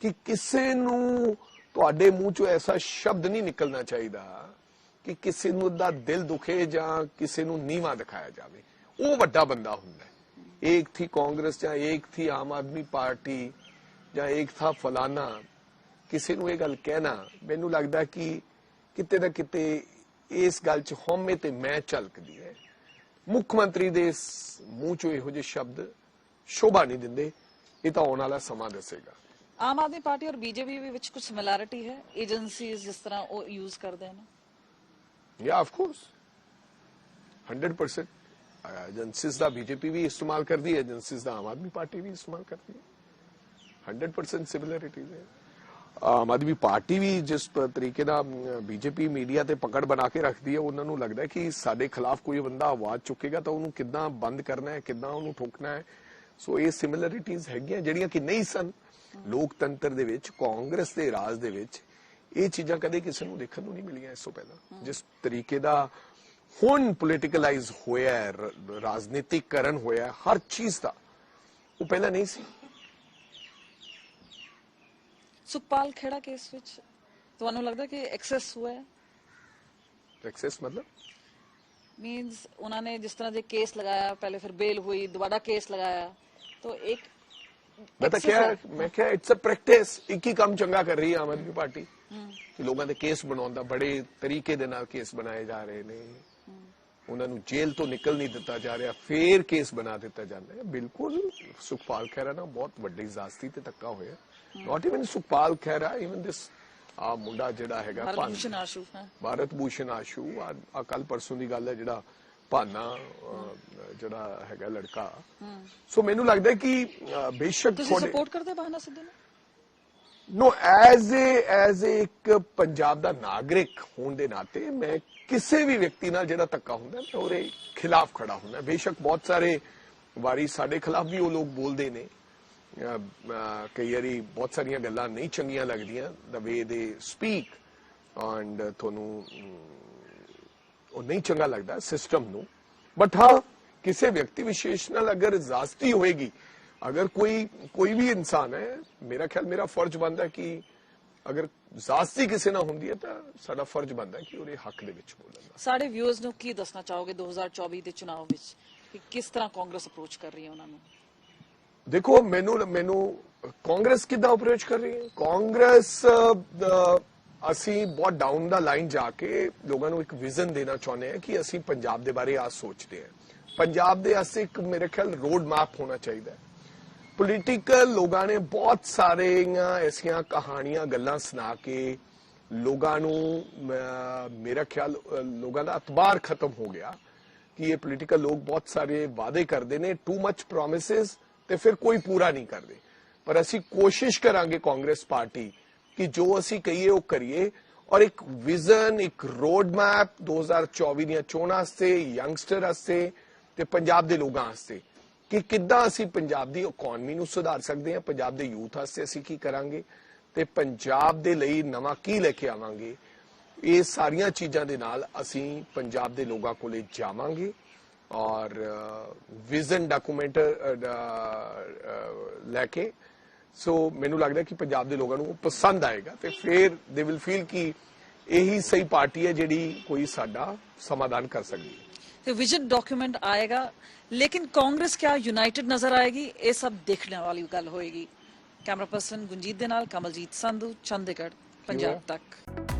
ਕਿ ਕਿਸੇ ਨੂੰ ਤੁਹਾਡੇ ਮੂੰਹ ਚੋਂ ਐਸਾ ਸ਼ਬਦ ਨਹੀਂ ਨਿਕਲਣਾ ਚਾਹੀਦਾ ਕਿ ਕਿਸੇ ਨੂੰ ਦਾ ਦਿਲ ਦੁਖੇ ਜਾਂ ਕਿਸੇ ਨੂੰ ਨੀਵਾ ਦਿਖਾਇਆ ਜਾਵੇ। ਉਹ ਵੱਡਾ ਬੰਦਾ ਹੁੰਦਾ ਹੈ। एक थी ਕਾਂਗਰਸ ਜਾਂ ਇੱਕ ਥੀ ਆਮ ਆਦਮੀ ਪਾਰਟੀ ਜਾਂ ਇੱਕ ਥਾ ਫਲਾਨਾ ਕਿਸੇ ਨੂੰ ਇਹ ਗੱਲ ਕਹਿਣਾ ਮੈਨੂੰ ਲੱਗਦਾ ਕਿ ਕਿਤੇ ਨਾ ਕਿਤੇ ਇਸ ਗੱਲ 'ਚ ਹਉਮੈ ਤੇ ਮੈਂ ਝਲਕਦੀ ਹੈ ਮੁੱਖ ਮੰਤਰੀ ਦੇ ਇਸ ਮੂੰਹ 'ਚੋਂ ਇਹੋ ਜਿਹੇ ਸ਼ਬਦ ਸ਼ੋਭਾ ਨਹੀਂ ਦਿੰਦੇ ਇਹ ਤਾਂ ਆਉਣ ਵਾਲਾ ਸਮਾਂ ਦੱਸੇਗਾ ਆਮ ਆਦਮੀ ਪਾਰਟੀ ਔਰ ਬੀਜੇਪੀ ਵਿੱਚ ਕੁਝ ਸਿਮਿਲੈਰਿਟੀ ਹੈ ਏਜੰਸੀਜ਼ ਜਿਸ ਤਰ੍ਹਾਂ ਉਹ ਯੂਜ਼ ਕਰਦੇ ਹਨ Yeah, of course. 100%. ਏਜੰਸੀਜ਼ ਦਾ ਬੀਜੇਪੀ ਵੀ ਇਸਤੇਮਾਲ ਕਰਦੀ ਹੈ ਏਜੰਸੀਜ਼ ਦਾ ਆਮ ਆਦਮੀ ਪਾਰਟੀ ਵੀ ਇਸਤੇਮਾਲ ਕਰਦੀ ਹੈ। 100% ਸਿਮਿਲਰਿਟੀਜ਼ ਹੈ। ਆਮ ਆਦਮੀ ਪਾਰਟੀ ਵੀ ਜਿਸ ਤਰੀਕੇ ਨਾਲ ਬੀਜੇਪੀ ਮੀਡੀਆ ਤੇ ਪਕੜ ਬਣਾ ਕੇ ਰੱਖਦੀ ਹੈ, ਉਹਨਾਂ ਨੂੰ ਲੱਗਦਾ ਕਿ ਸਾਡੇ ਖਿਲਾਫ ਕੋਈ ਬੰਦਾ ਆਵਾਜ਼ ਚੁੱਕੇਗਾ ਤਾਂ ਉਹਨੂੰ ਕਿੱਦਾਂ ਬੰਦ ਕਰਨਾ ਹੈ, ਕਿੱਦਾਂ ਉਹਨੂੰ ਠੋਕਣਾ ਹੈ। ਸੋ ਇਹ ਸਿਮਿਲਰਿਟੀਜ਼ ਹੈਗੀਆਂ ਜਿਹੜੀਆਂ ਕਿ ਨਹੀਂ ਸਨ। ਲੋਕਤੰਤਰ ਦੇ ਵਿੱਚ, ਕਾਂਗਰਸ ਦੇ ਰਾਜ ਦੇ ਵਿੱਚ ਇਹ ਚੀਜ਼ਾਂ ਕਦੇ ਕਿਸੇ ਨੂੰ ਦੇਖਣ ਨੂੰ ਨਹੀਂ ਮਿਲੀਆਂ ਇਸ ਤੋਂ ਪਹਿਲਾਂ। ਜਿਸ ਤਰੀਕੇ ਦਾ ਹੁਣ ਪੋਲੀਟੀਕਲਾਈਜ਼ ਹੋਇਆ ਹੈ ਰਾਜਨੀਤੀਕਰਨ ਹੋਇਆ ਹੈ ਹਰ ਚੀਜ਼ ਦਾ। ਉਹ ਪਹਿਲਾਂ ਨਹੀਂ ਸੀ। ਸੁਪਾਲ ਖੇੜਾ ਕੇਸ ਵਿੱਚ ਤੁਹਾਨੂੰ ਲੱਗਦਾ ਕਿ ਐਕਸੈਸ ਹੋਇਆ ਹੈ? ਐਕਸੈਸ ਮਤਲਬ? ਮੀਨਸ ਉਹਨਾਂ ਨੇ ਜਿਸ ਤਰ੍ਹਾਂ ਦੇ ਕੇਸ ਲਗਾਇਆ ਪਹਿਲੇ ਫਿਰ ਬੇਲ ਹੋਈ ਦੁਬਾਰਾ ਕੇਸ ਲਗਾਇਆ ਤਾਂ ਇੱਕ ਮੈਂ ਤਾਂ ਕਿਹਾ ਮੈਂ ਕਿਹਾ ਇਟਸ ਅ ਪ੍ਰੈਕਟਿਸ ਇੱਕ ਹੀ ਕੰਮ ਚੰਗਾ ਕਰ ਰਹੀ ਹੈ ਆਮ ਆਦਮੀ ਪਾਰਟੀ। ਲੋਕਾਂ ਦੇ ਕੇਸ ਬਣਾਉਣ ਦਾ ਬੜੇ ਤਰੀਕੇ ਦੇ ਨਾਲ ਕੇਸ ਬਣਾਏ ਜਾ ਰਹੇ ਨੇ। ਉਹਨਾਂ ਨੂੰ ਜੇਲ੍ਹ ਤੋਂ ਨਿਕਲ ਨਹੀਂ ਦਿੱਤਾ ਜਾ ਰਿਹਾ ਫੇਰ ਕੇਸ ਬਣਾ ਦਿੱਤਾ ਜਾਂਦਾ ਹੈ। ਬਿਲਕੁਲ ਸੁਖਪਾਲ ਖਹਿਰਾ ਨਾਲ ਬਹੁਤ ਵੱਡੀ ਜ਼ਾਸਤੀ ਤੇ ਧੱਕਾ ਹੋਇਆ। Not even Sukhpal Khaira even this ਆ ਮੁੰਡਾ ਜਿਹੜਾ ਹੈਗਾ ਭਾਰਤ ਭੂਸ਼ਣ ਆਸ਼ੂ ਭਾਰਤ ਭੂਸ਼ਣ ਆਸ਼ੂ ਆ ਕੱਲ ਪਰਸੋਂ ਦੀ ਗੱਲ ਹੈ ਜਿਹੜਾ ਭਾਨਾ ਜਿਹੜਾ ਹੈਗਾ ਲੜਕਾ। ਸੋ ਮੈਨੂੰ ਲੱਗਦਾ ਕਿ ਬੇਸ਼ੱਕ ਤੁਸੀਂ ਸਪੋਰਟ ਕਰਦੇ ਭਾਨਾ ਸਿੱਧੂ ਨੂੰ? ਨੋ ਐਜ਼ ਏ ਐਜ਼ ਏ ਇੱਕ ਪੰਜਾਬ ਦਾ ਨਾਗਰਿਕ ਹੋਣ ਦੇ ਨਾਤੇ ਮੈਂ ਕਿਸੇ ਵੀ ਵਿਅਕਤੀ ਨਾਲ ਜਿਹੜਾ ਧੱਕਾ ਹੁੰਦਾ, ਮੈਂ ਉਹਦੇ ਖਿਲਾਫ ਖੜਾ ਹੁੰਦਾ। ਬੇਸ਼ੱਕ ਬਹੁਤ ਸਾਰੇ ਵਾਰੀ ਸਾਡੇ ਖਿਲਾਫ ਵੀ ਉਹ ਲੋਕ ਬੋਲਦੇ ਨੇ। ਕਈ ਵਾਰੀ ਬਹੁਤ ਸਾਰੀਆਂ ਗੱਲਾਂ ਨਹੀਂ ਚੰਗੀਆਂ ਲੱਗਦੀਆਂ। ਦਾ ਵੇ ਦੇ ਸਪੀਕ ਐਂਡ ਤੁਹਾਨੂੰ ਉਹ ਨਹੀਂ ਚੰਗਾ ਲੱਗਦਾ ਸਿਸਟਮ ਨੂੰ। ਬਟ ਹਾਂ, ਕਿਸੇ ਵਿਅਕਤੀ ਵਿਸ਼ੇਸ਼ ਨਾਲ ਅਗਰ ਜ਼ਾਸਤੀ ਹੋਏਗੀ ਅਗਰ ਕੋਈ ਕੋਈ ਵੀ ਇਨਸਾਨ ਹੈ ਮੇਰਾ ਖਿਆਲ ਮੇਰਾ ਫਰਜ਼ ਬਣਦਾ ਕਿ ਅਗਰ ਜ਼ਾਸਤੀ ਕਿਸੇ ਨਾਲ ਹੁੰਦੀ ਹੈ ਤਾਂ ਸਾਡਾ ਫਰਜ਼ ਬਣਦਾ ਕਿ ਉਹਦੇ ਹੱਕ ਦੇ ਵਿੱਚ ਬੋਲਣ ਦਾ। ਸਾਡੇ ਵਿਊਅਰਸ ਨੂੰ ਕੀ ਦੱਸਣਾ ਚਾਹੋਗੇ 2024 ਦੇ ਚੁਣਾਵ ਵਿੱਚ? ਕਿ ਕਿਸ ਤਰ੍ਹਾਂ ਕਾਂਗਰਸ ਅਪਰੋਚ ਕਰ ਰਹੀ ਹੈ ਉਹਨਾਂ ਨੂੰ? ਦੇਖੋ ਮੈਨੂੰ ਮੈਨੂੰ ਕਾਂਗਰਸ ਕਿੱਦਾਂ ਅਪਰੋਚ ਕਰ ਰਹੀ ਹੈ? ਕਾਂਗਰਸ ਅਸੀਂ ਬਹੁਤ ਡਾਊਨ ਦਾ ਲਾਈਨ ਜਾ ਕੇ ਲੋਕਾਂ ਨੂੰ ਇੱਕ ਵਿਜ਼ਨ ਦੇਣਾ ਚਾਹੁੰਦੇ ਹਾਂ ਕਿ ਅਸੀਂ ਪੰਜਾਬ ਦੇ ਬਾਰੇ ਆ ਸੋਚਦੇ ਹਾਂ। ਪੰਜਾਬ ਦੇ ਵਾਸਤੇ ਇੱਕ ਮੇਰੇ ਖਿਆਲ ਰੋਡ ਮੈਪ ਹੋਣਾ ਚਾਹੀਦਾ ਹੈ। ਪੋਲੀਟੀਕਲ ਲੋਕਾਂ ਨੇ ਬਹੁਤ ਸਾਰੀਆਂ ਐਸੀਆਂ ਕਹਾਣੀਆਂ, ਗੱਲਾਂ ਸੁਣਾ ਕੇ ਲੋਕਾਂ ਨੂੰ ਮੇਰਾ ਖਿਆਲ ਲੋਕਾਂ ਦਾ ਅਤਬਾਰ ਖਤਮ ਹੋ ਗਿਆ ਕਿ ਇਹ ਪੋਲੀਟੀਕਲ ਲੋਕ ਬਹੁਤ ਸਾਰੇ ਵਾਅਦੇ ਕਰਦੇ ਨੇ ਟੂ ਮੱਚ ਪ੍ਰੋਮਿਸਸ ਤੇ ਫਿਰ ਕੋਈ ਪੂਰਾ ਨਹੀਂ ਕਰਦੇ। ਪਰ ਅਸੀਂ ਕੋਸ਼ਿਸ਼ ਕਰਾਂਗੇ ਕਾਂਗਰਸ ਪਾਰਟੀ ਕਿ ਜੋ ਅਸੀਂ ਕਹੀਏ ਉਹ ਕਰੀਏ ਔਰ ਇੱਕ ਵਿਜ਼ਨ, ਇੱਕ ਰੋਡ ਮੈਪ 2024 ਦੀਆਂ ਚੋਣਾਂ ਵਾਸਤੇ ਯੰਗਸਟਰ ਵਾਸਤੇ ਤੇ ਪੰਜਾਬ ਦੇ ਲੋਕਾਂ ਵਾਸਤੇ ਕਿ ਕਿੱਦਾਂ ਅਸੀਂ ਪੰਜਾਬ ਦੀ ਇਕਨੋਮੀ ਨੂੰ ਸੁਧਾਰ ਸਕਦੇ ਹਾਂ, ਪੰਜਾਬ ਦੇ ਯੂਥ ਵਾਸਤੇ ਅਸੀਂ ਕੀ ਕਰਾਂਗੇ ਤੇ ਪੰਜਾਬ ਦੇ ਲਈ ਨਵਾਂ ਕੀ ਲੈ ਕੇ ਆਵਾਂਗੇ, ਇਹ ਸਾਰੀਆਂ ਚੀਜ਼ਾਂ ਦੇ ਨਾਲ ਅਸੀਂ ਪੰਜਾਬ ਦੇ ਲੋਕਾਂ ਕੋਲੇ ਜਾਵਾਂਗੇ ਔਰ ਵਿਜ਼ਨ ਡਾਕੂਮੈਂਟ ਲੈ ਕੇ, ਸੋ ਮੈਨੂੰ ਲੱਗਦਾ ਕਿ ਪੰਜਾਬ ਦੇ ਲੋਕਾਂ ਨੂੰ ਉਹ ਪਸੰਦ ਆਏਗਾ ਤੇ ਫਿਰ ਦੇ ਵਿਲ ਫੀਲ ਕਿ ਇਹੀ ਸਹੀ ਪਾਰਟੀ ਹੈ ਜਿਹੜੀ ਕੋਈ ਸਾਡਾ ਸਮਾਧਾਨ ਕਰ ਸਕਦੀ ਹੈ। ਤੇ ਵਿਜ਼ਨ ਡਾਕੂਮੈਂਟ ਆਏਗਾ ਲੇਕਿਨ ਕਾਂਗਰਸ ਕਿਆ ਯੂਨਾਈਟਿਡ ਨਜ਼ਰ ਆਏਗੀ ਇਹ ਸਭ ਦੇਖਣ ਵਾਲੀ ਗੱਲ ਹੋਏਗੀ ਕੈਮਰਾ ਪਰਸਨ ਗੁੰਜੀਤ ਦੇ ਨਾਲ ਕਮਲਜੀਤ ਸੰਧੂ ਚੰਡੀਗੜ੍ਹ ਪੰਜਾਬ ਤੱਕ